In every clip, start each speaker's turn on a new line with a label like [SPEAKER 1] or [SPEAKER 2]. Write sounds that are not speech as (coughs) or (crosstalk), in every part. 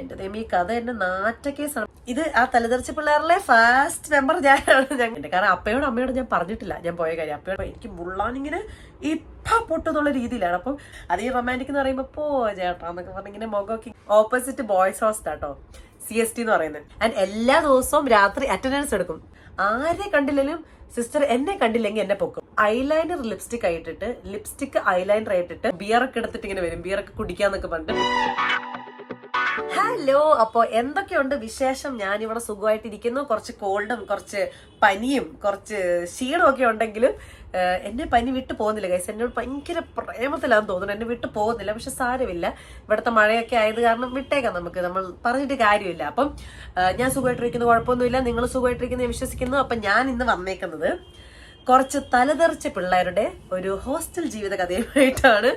[SPEAKER 1] എന്റെ ദൈവം ഈ കഥ എന്നെ നാറ്റക്കേസാണ്. ഇത് ആ തലതെറിച്ച പിള്ളേരിലെ ഫാസ്റ്റ് മെമ്പർ ഞാനാണ്. ഞങ്ങൾ കാരണം അപ്പയോടും അമ്മയോടും ഞാൻ പറഞ്ഞിട്ടില്ല. ഞാൻ പോയ കാര്യം അപ്പയോട് എനിക്ക് മുള്ളാനിങ്ങനെ ഇപ്പ പൊട്ടെന്നുള്ള രീതിയിലാണ്. അപ്പം അത് ഈ റൊമാന്റിക് എന്ന് പറയുമ്പോൾ പോ ചേട്ടാ എന്നൊക്കെ പറഞ്ഞ് ഇങ്ങനെ മുഖമൊക്കെ ഓപ്പോസിറ്റ് ബോയ്സ് ഹോസ്റ്റ് കേട്ടോ സി എസ് ടി എന്ന് പറയുന്നത്. ആൻഡ് എല്ലാ ദിവസവും രാത്രി അറ്റൻഡൻസ് എടുക്കും. ആരെ കണ്ടില്ലെങ്കിലും സിസ്റ്റർ എന്നെ കണ്ടില്ലെങ്കിൽ എന്നെ പൊക്കും. ഐലൈനർ ലിപ്സ്റ്റിക് ആയിട്ടിട്ട് ലിപ്സ്റ്റിക് ഐലൈനർ ആയിട്ടിട്ട് ബിയറൊക്കെ എടുത്തിട്ട് ഇങ്ങനെ വരും. ബിയറൊക്കെ കുടിക്കാന്നൊക്കെ പറഞ്ഞിട്ട്. ഹലോ അപ്പോ എന്തൊക്കെയുണ്ട് വിശേഷം? ഞാൻ ഇവിടെ സുഖമായിട്ടിരിക്കുന്നു. കുറച്ച് കോൾഡും കുറച്ച് പനിയും കുറച്ച് ക്ഷീണവും ഒക്കെ ഉണ്ടെങ്കിലും എന്നെ പനി വിട്ടു പോകുന്നില്ല കൈസ് എന്നോട് ഭയങ്കര പ്രേമത്തിലാന്ന് തോന്നുന്നു. എന്നെ വിട്ടു പോകുന്നില്ല പക്ഷെ സാരമില്ല. ഇവിടുത്തെ മഴയൊക്കെ ആയത് കാരണം വിട്ടേക്കാം നമുക്ക്. നമ്മൾ പറഞ്ഞിട്ട് കാര്യമില്ല. അപ്പം ഞാൻ സുഖമായിട്ടിരിക്കുന്നു കുഴപ്പമൊന്നുമില്ല. നിങ്ങൾ സുഖമായിട്ടിരിക്കുന്നു വിശ്വസിക്കുന്നു. അപ്പം ഞാൻ ഇന്ന് വന്നേക്കുന്നത് കുറച്ച് തലതെറിച്ച പിള്ളേരുടെ ഒരു ഹോസ്റ്റൽ ജീവിത കഥയുമായിട്ടാണ്.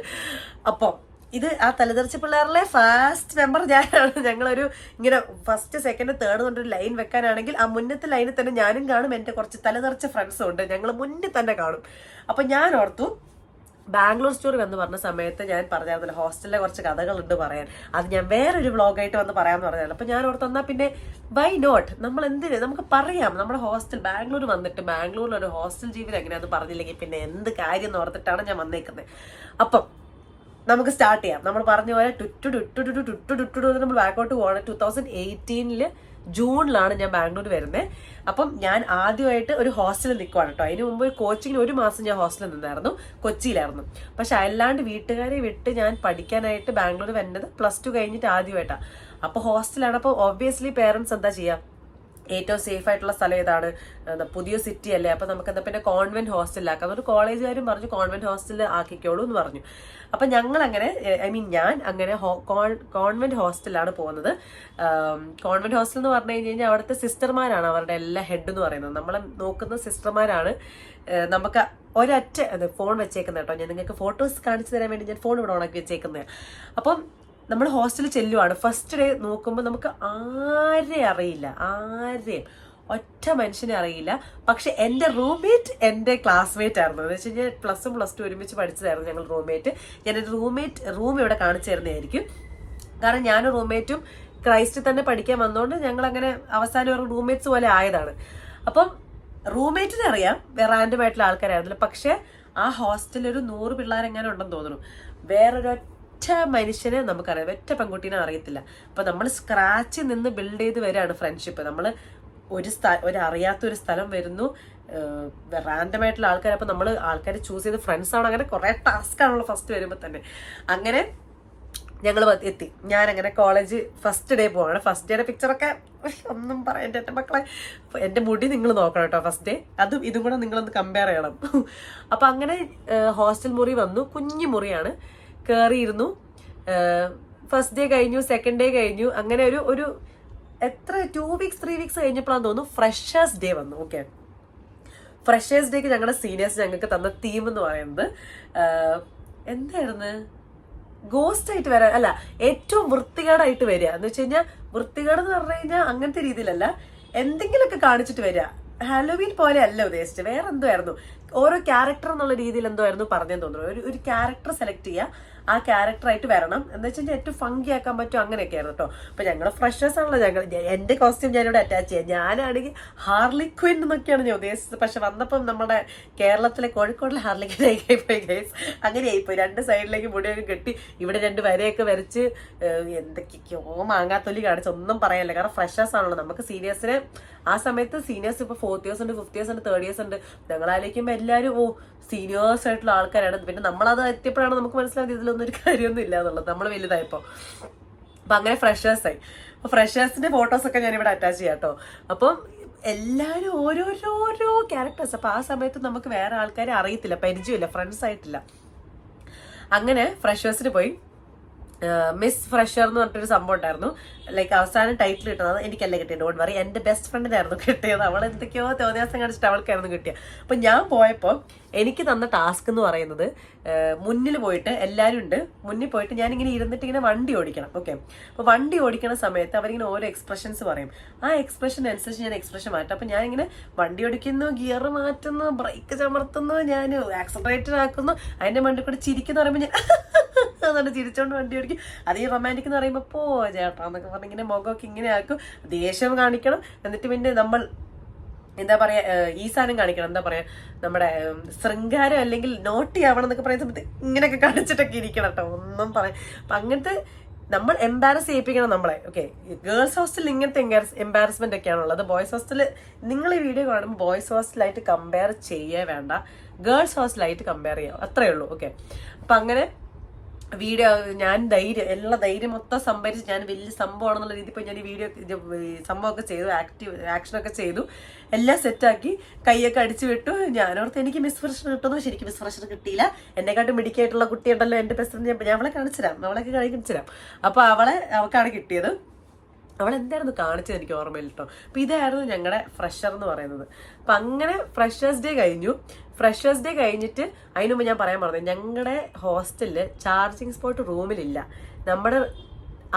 [SPEAKER 1] അപ്പം ഇത് ആ തലതെറിച്ച പിള്ളേരിലെ ഫാസ്റ്റ് മെമ്പർ ഞാനാണ് ഞങ്ങളൊരു ഇങ്ങനെ ഫസ്റ്റ് സെക്കൻഡ് തേർഡ് കൊണ്ടൊരു ലൈൻ വെക്കാനാണെങ്കിൽ ആ മുന്നത്തെ ലൈനിൽ തന്നെ ഞാനും കാണും എന്റെ കുറച്ച് തലതെറിച്ച ഫ്രണ്ട്സും ഉണ്ട്. ഞങ്ങൾ മുന്നിൽ തന്നെ കാണും. അപ്പം ഞാൻ ഓർത്തു ബാംഗ്ലൂർ സ്റ്റോറി വന്ന് പറഞ്ഞ സമയത്ത് ഞാൻ പറഞ്ഞായിരുന്നല്ലോ ഹോസ്റ്റലിലെ കുറച്ച് കഥകളുണ്ട് പറയാൻ. അത് ഞാൻ വേറൊരു വ്ളോഗായിട്ട് വന്ന് പറയാമെന്ന് പറഞ്ഞാൽ അപ്പൊ ഞാൻ ഓർത്ത് എന്നാൽ പിന്നെ വൈ നോട്ട് നമ്മൾ എന്തിന്? നമുക്ക് പറയാം. നമ്മുടെ ഹോസ്റ്റൽ ബാംഗ്ലൂർ വന്നിട്ട് ബാംഗ്ലൂരിൽ ഒരു ഹോസ്റ്റൽ ജീവിതം എങ്ങനെയാണെന്ന് പറഞ്ഞില്ലെങ്കിൽ പിന്നെ എന്ത് കാര്യം എന്ന് ഓർത്തിട്ടാണ് ഞാൻ വന്നേക്കുന്നത്. അപ്പം നമുക്ക് സ്റ്റാർട്ട് ചെയ്യാം നമ്മൾ പറഞ്ഞ പോലെ ടുറ്റു ടുറ്റു ടുറ്റു ടുറ്റു ടുറ്റു ടുറ്റു നമ്മൾ ബാക്കോട്ട് പോകണം ടു തൗസൻഡ് എയ്റ്റീനിൽ ജൂണിലാണ് ഞാൻ ബാംഗ്ലൂർ വരുന്നത് അപ്പം ഞാൻ ആദ്യമായിട്ട് ഒരു ഹോസ്റ്റലിൽ നിൽക്കുവാണ് കേട്ടോ അതിന് മുമ്പ് കോച്ചിങ്ങിന് ഒരു മാസം ഞാൻ ഹോസ്റ്റലിൽ നിന്നായിരുന്നു കൊച്ചിയിലായിരുന്നു പക്ഷെ അല്ലാണ്ട് വീട്ടുകാരെ വിട്ട് ഞാൻ പഠിക്കാനായിട്ട് ബാംഗ്ലൂർ വരുന്നത് പ്ലസ് ടു കഴിഞ്ഞിട്ട് ആദ്യമായിട്ടാണ് അപ്പോൾ ഹോസ്റ്റലാണ് അപ്പോൾ ഒബ്വിയസ്ലി പേരൻസ് എന്താ ചെയ്യുക ഏറ്റവും സേഫ് ആയിട്ടുള്ള സ്ഥലം ഏതാണ്? പുതിയ സിറ്റി അല്ലേ? അപ്പൊ നമുക്ക് എന്താ പിന്നെ കോൺവെന്റ് ഹോസ്റ്റലിലാക്കാം അതുകൊണ്ട് കോളേജുകാരും പറഞ്ഞു കോൺവെന്റ് ഹോസ്റ്റലിൽ ആക്കിക്കോളൂ എന്ന് പറഞ്ഞു. അപ്പൊ ഞങ്ങൾ അങ്ങനെ ഐ മീൻ ഞാൻ അങ്ങനെ കോൺവെന്റ് ഹോസ്റ്റലിലാണ് പോകുന്നത്. കോൺവെന്റ് ഹോസ്റ്റൽ എന്ന് പറഞ്ഞു കഴിഞ്ഞ് കഴിഞ്ഞാൽ അവിടുത്തെ സിസ്റ്റർമാരാണ് അവരുടെ എല്ലാ ഹെഡ് എന്ന് പറയുന്നത്. നമ്മളെ നോക്കുന്ന സിസ്റ്റർമാരാണ് നമുക്ക് ഒരറ്റ ഫോൺ വെച്ചേക്കുന്നത് കേട്ടോ. ഞാൻ നിങ്ങൾക്ക് ഫോട്ടോസ് കാണിച്ചു തരാൻ വേണ്ടി ഞാൻ ഫോൺ ഇവിടെ ഉണക്കി വെച്ചേക്കുന്നത് അപ്പം നമ്മൾ ഹോസ്റ്റലിൽ ചെല്ലുവാണ്. ഫസ്റ്റ് ഡേ നോക്കുമ്പോൾ നമുക്ക് ആരെ അറിയില്ല. ആരെയും ഒറ്റ മനുഷ്യനെ അറിയില്ല. പക്ഷെ എന്റെ റൂംമേറ്റ് എന്റെ ക്ലാസ്മേറ്റ് ആയിരുന്നു. എന്ന് വെച്ച് കഴിഞ്ഞാൽ പ്ലസും പ്ലസ് ടു ഒരുമിച്ച് പഠിച്ചതായിരുന്നു ഞങ്ങൾ റൂംമേറ്റ് ഞാൻ എന്റെ റൂംമേറ്റ് റൂം ഇവിടെ കാണിച്ചു തരുന്നതായിരിക്കും. കാരണം ഞാനും റൂംമേറ്റും ക്രൈസ്റ്റ് തന്നെ പഠിക്കാൻ വന്നതുകൊണ്ട് ഞങ്ങൾ അങ്ങനെ അവസാനം ഒരു റൂംമേറ്റ്സ് പോലെ ആയതാണ്. അപ്പം റൂംമേറ്റിനെ അറിയാം. റാൻഡം ആയിട്ടുള്ള ആൾക്കാരായിരുന്നില്ല. പക്ഷേ ആ ഹോസ്റ്റലിൽ ഒരു നൂറ് പിള്ളേരെങ്ങനെ ഉണ്ടെന്ന് തോന്നുന്നു. വേറൊരൊറ്റ മനുഷ്യനെ നമുക്കറിയാം. ഒറ്റ പെൺകുട്ടീനെ അറിയത്തില്ല. അപ്പൊ നമ്മൾ സ്ക്രാച്ചിൽ നിന്ന് ബിൽഡ് ചെയ്ത് വരികയാണ് ഫ്രണ്ട്ഷിപ്പ് നമ്മൾ ഒരു സ്ഥ ഒരു അറിയാത്ത ഒരു സ്ഥലം വരുന്നു. റാൻഡം ആയിട്ടുള്ള ആൾക്കാർ അപ്പൊ നമ്മൾ ആൾക്കാരെ ചൂസ് ചെയ്ത് ഫ്രണ്ട്സ് ആണ്. അങ്ങനെ കുറേ ടാസ്ക് ആണല്ലോ ഫസ്റ്റ് വരുമ്പോൾ തന്നെ. അങ്ങനെ ഞങ്ങൾ എത്തി. ഞാൻ അങ്ങനെ കോളേജ് ഫസ്റ്റ് ഡേ പോവാണ് ഫസ്റ്റ് ഡേയുടെ പിക്ചറൊക്കെ ഒന്നും പറയാൻ എന്റെ മക്കളെ. എന്റെ മുടി നിങ്ങൾ നോക്കണം കേട്ടോ ഫസ്റ്റ് ഡേ അതും ഇതും കൂടെ നിങ്ങളൊന്ന് കമ്പയർ ചെയ്യണം. അപ്പം അങ്ങനെ ഹോസ്റ്റൽ മുറി വന്നു. കുഞ്ഞു മുറിയാണ്. കയറിയിരുന്നു ഫസ്റ്റ് ഡേ കഴിഞ്ഞു സെക്കൻഡ് ഡേ കഴിഞ്ഞു. അങ്ങനെ ഒരു ഒരു എത്ര ടു വീക്സ് ത്രീ വീക്സ് കഴിഞ്ഞപ്പോഴാന്ന് തോന്നുന്നു ഫ്രഷേഴ്സ് ഡേ വന്നു. ഓക്കെ ഫ്രഷേഴ്സ് ഡേക്ക് ഞങ്ങളുടെ സീനിയേഴ്സ് ഞങ്ങൾക്ക് തന്ന തീം എന്ന് പറയുന്നത് എന്തായിരുന്നു? ഗോസ്റ്റ് ആയിട്ട് വരാൻ അല്ല ഏറ്റവും വൃത്തികേടായിട്ട് വരിക. എന്ന് വെച്ച് കഴിഞ്ഞാൽ വൃത്തികേട് എന്ന് പറഞ്ഞു കഴിഞ്ഞാൽ അങ്ങനത്തെ രീതിയിലല്ല. എന്തെങ്കിലുമൊക്കെ കാണിച്ചിട്ട് വരിക. ഹാലോവീൻ പോലെ അല്ല ഉദ്ദേശിച്ചത്. വേറെ എന്തോ ആയിരുന്നു. ഓരോ ക്യാരക്ടർ എന്നുള്ള രീതിയിൽ എന്തോ ആയിരുന്നു പറഞ്ഞെന്ന് തോന്നുന്നു. ഒരു ഒരു ക്യാരക്ടർ സെലക്ട് ചെയ്യുക. ആ ക്യാരക്ടറായിട്ട് വരണം. എന്ന് വെച്ച് കഴിഞ്ഞാൽ ഏറ്റവും ഫങ്കി ആക്കാൻ പറ്റും അങ്ങനെയൊക്കെ കേട്ടോ അപ്പൊ ഞങ്ങൾ ഫ്രഷേഴ്സ് ആണല്ലോ ഞങ്ങൾ എന്റെ കോസ്റ്റ്യൂം ഞാനിവിടെ അറ്റാച്ച് ചെയ്യാം. ഞാനാണെങ്കിൽ ഹാർലി ക്വിൻ എന്നൊക്കെയാണ് ഞാൻ ഉദ്ദേശിച്ചത്. പക്ഷെ വന്നപ്പം നമ്മുടെ കേരളത്തിലെ കോഴിക്കോടിലെ ഹാർലി ക്വിനായി പോയി ഗൈസ് അങ്ങനെ പോയി രണ്ട് സൈഡിലേക്ക് മുടിയൊക്കെ കെട്ടി ഇവിടെ രണ്ട് വരയൊക്കെ വരച്ച് എന്തൊക്കെയോ മാങ്ങാത്തൊലി കാണിച്ച് ഒന്നും പറയാനില്ല. കാരണം ഫ്രഷേഴ്സ് ആണല്ലോ. നമുക്ക് സീനിയേഴ്സിനെ ആ സമയത്ത് സീനിയേഴ്സ് ഇപ്പൊ ഫോർത്ത് ഇയേഴ്സ് ഉണ്ട് ഫിഫ്ത്ത് ഇയേഴ്സ് ഉണ്ട് തേർഡ് ഇയേഴ്സ് ഉണ്ട്. ഞങ്ങളാലോചിക്കുമ്പോൾ എല്ലാവരും ഓ സീനിയേഴ്സ് ആയിട്ടുള്ള ആൾക്കാരാണ്. പിന്നെ നമ്മളത് എത്തിയപ്പോഴാണ് നമുക്ക് മനസ്സിലായത് ഇതിലൊന്നും ഒരു കാര്യമൊന്നും ഇല്ല എന്നുള്ളത്. നമ്മൾ വലുതായപ്പോ. അപ്പൊ അങ്ങനെ ഫ്രഷേഴ്സ് ആയി. അപ്പൊ ഫ്രഷേഴ്സിന്റെ ഫോട്ടോസ് ഒക്കെ ഞാൻ ഇവിടെ അറ്റാച്ച് ചെയ്യാം കേട്ടോ. അപ്പം എല്ലാവരും ഓരോരോരോ ക്യാരക്ടേഴ്സ് അപ്പൊ ആ സമയത്ത് നമുക്ക് വേറെ ആൾക്കാരെ അറിയത്തില്ല പരിചയമില്ല ഫ്രണ്ട്സ് ആയിട്ടില്ല. അങ്ങനെ ഫ്രഷേഴ്സിന് പോയി. മിസ് ഫ്രഷർ എന്ന് പറഞ്ഞിട്ടൊരു സംഭവം ഉണ്ടായിരുന്നു. ലൈക്ക് അവസാനം ടൈറ്റിൽ കിട്ടുന്നത് എനിക്കല്ല കിട്ടിയത്? ഡോണ്ട് വറി എന്റെ ബെസ്റ്റ് ഫ്രണ്ടിനായിരുന്നു കിട്ടിയത്. അവൾ എന്തൊക്കെയോ തോന്നിയാസം കാണിച്ചിട്ട് അവൾക്കായിരുന്നു കിട്ടിയത്. അപ്പൊ ഞാൻ പോയപ്പോൾ എനിക്ക് തന്ന ടാസ്ക് എന്ന് പറയുന്നത് മുന്നിൽ പോയിട്ട് എല്ലാവരും ഉണ്ട്. മുന്നിൽ പോയിട്ട് ഞാൻ ഇങ്ങനെ ഇരുന്നിട്ട് ഇങ്ങനെ വണ്ടി ഓടിക്കണം. ഓക്കെ അപ്പൊ വണ്ടി ഓടിക്കണ സമയത്ത് അവരിങ്ങനെ ഓരോ എക്സ്പ്രഷൻസ് പറയും. ആ എക്സ്പ്രഷൻ അനുസരിച്ച് ഞാൻ എക്സ്പ്രഷൻ മാറ്റും. ഞാൻ ഇങ്ങനെ വണ്ടി ഓടിക്കുന്നു ഗിയർ മാറ്റുന്നു ബ്രേക്ക് ചമർത്തുന്നു ഞാൻ ആക്സലറേറ്റർ ആക്കുന്നു. അതിന്റെ മണ്ടിൽ കൂടെ ചിരിക്കുന്നു പറയുമ്പോൾ ഞാൻ (laughs) എന്നിട്ട് ചിരിച്ചോണ്ട് വണ്ടി ഓടിക്കും. അത് റൊമാന്റിക് എന്ന് പറയുമ്പോൾ പോ ചേട്ടാ എന്നൊക്കെ പറഞ്ഞ് ഇങ്ങനെ മുഖമൊക്കെ ഇങ്ങനെ ആക്കും. ദേഷ്യം കാണിക്കണം. എന്നിട്ട് പിന്നെ നമ്മൾ എന്താ പറയാ ഈ സാധനം കാണിക്കണം. എന്താ പറയാ നമ്മുടെ ശൃംഗാരം അല്ലെങ്കിൽ നോട്ടി ആവണം എന്നൊക്കെ പറയുന്ന സമയത്ത് ഇങ്ങനെയൊക്കെ കാണിച്ചിട്ടൊക്കെ ഇരിക്കണം കേട്ടോ. ഒന്നും പറയാം. അപ്പൊ അങ്ങനത്തെ നമ്മൾ എംബാരസ് ചെയ്യിപ്പിക്കണം നമ്മളെ. ഓക്കെ ഗേൾസ് ഹോസ്റ്റലിൽ ഇങ്ങനത്തെ എംബാരസ്മെന്റ് ഒക്കെയാണ് ഉള്ളത് ബോയ്സ് ഹോസ്റ്റലിൽ നിങ്ങൾ ഈ വീഡിയോ കാണുമ്പോൾ ബോയ്സ് ഹോസ്റ്റലായിട്ട് കമ്പയർ ചെയ്യേ വേണ്ട. ഗേൾസ് ഹോസ്റ്റലായിട്ട് കമ്പയർ ചെയ്യാം. അത്രേ ഉള്ളൂ. ഓക്കെ അപ്പൊ അങ്ങനെ വീഡിയോ ഞാൻ ധൈര്യം എല്ലാ ധൈര്യം മൊത്തം സംഭരിച്ച് ഞാൻ വലിയ സംഭവമാണെന്നുള്ള രീതിയിൽ ഇപ്പോൾ ഞാൻ ഈ വീഡിയോ സംഭവമൊക്കെ ചെയ്തു ആക്റ്റീവ് ആക്ഷനൊക്കെ ചെയ്തു. എല്ലാം സെറ്റാക്കി കൈയൊക്കെ അടിച്ചു വിട്ടു. ഞാനോർത്ത് എനിക്ക് മിസ് ഫ്രഷർ കിട്ടുന്നു. ശരിക്കും മിസ് ഫ്രഷർ കിട്ടിയില്ല. എന്നെക്കാട്ടും മിടിക്കായിട്ടുള്ള കുട്ടിയുണ്ടല്ലോ എന്റെ ബെസ്റ്റ് ഞാൻ അവളെ കാണിച്ചു തരാം. അവളൊക്കെ കാണിച്ചു തരാം. അപ്പോൾ അവളെ അവൾക്കാണ് കിട്ടിയത്. അവൾ എന്തായിരുന്നു കാണിച്ചത് എനിക്ക് ഓർമ്മയില്ല കേട്ടോ അപ്പൊ ഇതായിരുന്നു ഞങ്ങളുടെ ഫ്രഷർ എന്ന് പറയുന്നത്. അപ്പൊ അങ്ങനെ ഫ്രഷേഴ്സ് ഡേ കഴിഞ്ഞു. ഫ്രഷേഴ്സ് ഡേ കഴിഞ്ഞിട്ട് അതിനു മുമ്പ് ഞാൻ പറയാൻ പറഞ്ഞത് ഞങ്ങളുടെ ഹോസ്റ്റലിൽ ചാർജിങ് സ്പോട്ട് റൂമിലില്ല. നമ്മുടെ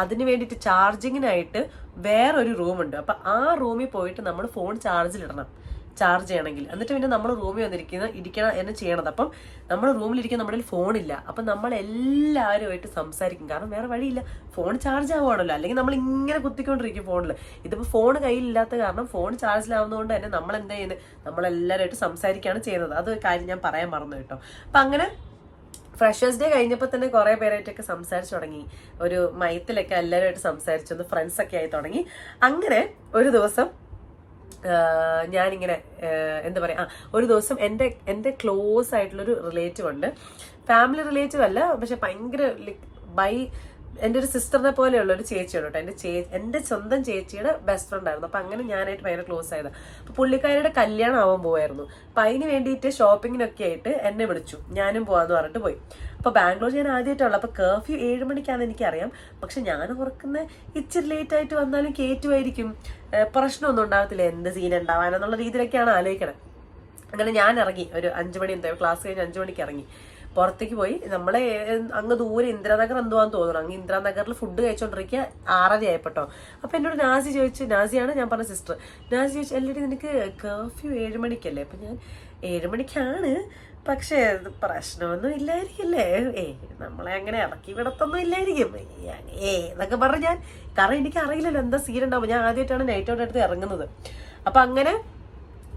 [SPEAKER 1] അതിന് വേണ്ടിയിട്ട് ചാർജിങ്ങിനായിട്ട് വേറൊരു റൂമുണ്ട് അപ്പൊ ആ റൂമിൽ പോയിട്ട് നമ്മൾ ഫോൺ ചാർജിലിടണം ചാർജ് ചെയ്യണമെങ്കിൽ. എന്നിട്ട് പിന്നെ നമ്മൾ റൂമിൽ വന്നിരിക്കുന്ന ഇരിക്കണം എന്ന് ചെയ്യണത്. അപ്പം നമ്മൾ റൂമിലിരിക്കുന്ന നമ്മുടെ ഫോണില്ല അപ്പം നമ്മൾ എല്ലാവരുമായിട്ട് സംസാരിക്കും. കാരണം വേറെ വഴിയില്ല. ഫോൺ ചാർജ് ആവുകയാണല്ലോ. അല്ലെങ്കിൽ നമ്മൾ ഇങ്ങനെ കുത്തിക്കൊണ്ടിരിക്കും ഫോണിൽ ഇതിപ്പോൾ ഫോൺ കയ്യിലില്ലാത്ത കാരണം ഫോൺ ചാർജിലാവുന്നതുകൊണ്ട് തന്നെ നമ്മൾ എന്താ ചെയ്യുന്നത് നമ്മളെല്ലാവരുമായിട്ട് സംസാരിക്കുകയാണ് ചെയ്യുന്നത്. അത് കാര്യം ഞാൻ പറയാൻ മറന്നു കേട്ടോ. അപ്പം അങ്ങനെ ഫ്രഷേഴ്സ് ഡേ കഴിഞ്ഞപ്പോൾ തന്നെ കുറേ പേരായിട്ടൊക്കെ സംസാരിച്ചു തുടങ്ങി. ഒരു മയത്തിലൊക്കെ എല്ലാവരുമായിട്ട് സംസാരിച്ചു. ഒന്ന് ഫ്രണ്ട്സൊക്കെ ആയി തുടങ്ങി. അങ്ങനെ ഒരു ദിവസം ഞാനിങ്ങനെ എന്താ പറയുക ഒരു ദിവസം എന്റെ എന്റെ ക്ലോസ് ആയിട്ടുള്ളൊരു റിലേറ്റീവ് ഉണ്ട്. ഫാമിലി റിലേറ്റീവ് അല്ല പക്ഷെ ഭയങ്കര ബൈ എന്റെ ഒരു സിസ്റ്ററിനെ പോലെയുള്ള ഒരു ചേച്ചിയാണ് കേട്ടോ എന്റെ ചേ എന്റെ സ്വന്തം ചേച്ചിയുടെ ബെസ്റ്റ് ഫ്രണ്ട് ആയിരുന്നു. അപ്പം അങ്ങനെ ഞാനായിട്ട് ഭയങ്കര ക്ലോസ് ആയതാണ് അപ്പോൾ പുള്ളിക്കാരിയുടെ കല്യാണം ആവാൻ പോവായിരുന്നു. അപ്പം അതിന് വേണ്ടിയിട്ട് ഷോപ്പിങ്ങിനൊക്കെ ആയിട്ട് എന്നെ വിളിച്ചു. ഞാനും പോവാന്ന് പറഞ്ഞിട്ട് പോയി. അപ്പോൾ ബാംഗ്ലൂർ ഞാൻ ആദ്യമായിട്ടുള്ള അപ്പോൾ കർഫ്യൂ ഏഴ് മണിക്കാണെന്ന് എനിക്കറിയാം. പക്ഷെ ഞാൻ ഉറക്കുന്ന ഇച്ചിരി ലേറ്റ് ആയിട്ട് വന്നാലും കയറ്റുമായിരിക്കും പ്രശ്നമൊന്നും ഉണ്ടാകത്തില്ല എന്ത് സീൻ ഉണ്ടാവാനെന്നുള്ള രീതിയിലൊക്കെയാണ് ആലോചിക്കണത് അങ്ങനെ ഞാൻ ഇറങ്ങി. ഒരു അഞ്ച് മണി എന്താ ക്ലാസ് കഴിഞ്ഞ് അഞ്ച് മണിക്ക് ഇറങ്ങി. പുറത്തേക്ക് പോയി. നമ്മളെ അങ്ങ് ദൂരെ ഇന്ദിരാനഗർ എന്തുവാന്ന് തോന്നുന്നു. അങ്ങ് ഇന്ദിരാനഗറിൽ ഫുഡ് കഴിച്ചോണ്ടിരിക്കുക ആറര ആയപ്പെട്ടോ. അപ്പൊ എന്നോട് നാസി ചോദിച്ചു നാസിയാണ് ഞാൻ പറഞ്ഞ സിസ്റ്റർ നാസി ചോദിച്ചു എല്ലടി നിനക്ക് കർഫ്യൂ ഏഴ് മണിക്കല്ലേ? അപ്പൊ ഞാൻ ഏഴ് മണിക്കാണ്. പക്ഷേ പ്രശ്നമൊന്നും ഇല്ലായിരിക്കില്ലേ? ഏ നമ്മളെ അങ്ങനെ ഇറക്കി വിടത്തൊന്നും ഇല്ലായിരിക്കും. ഏ എന്നൊക്കെ പറഞ്ഞു ഞാൻ കാരണം എനിക്ക് അറിയില്ലല്ലോ എന്താ സീൻ ഉണ്ടാവും ഞാൻ ആദ്യമായിട്ടാണ് നൈറ്റ് ഔട്ട് എടുത്ത് ഇറങ്ങുന്നത്. അപ്പൊ അങ്ങനെ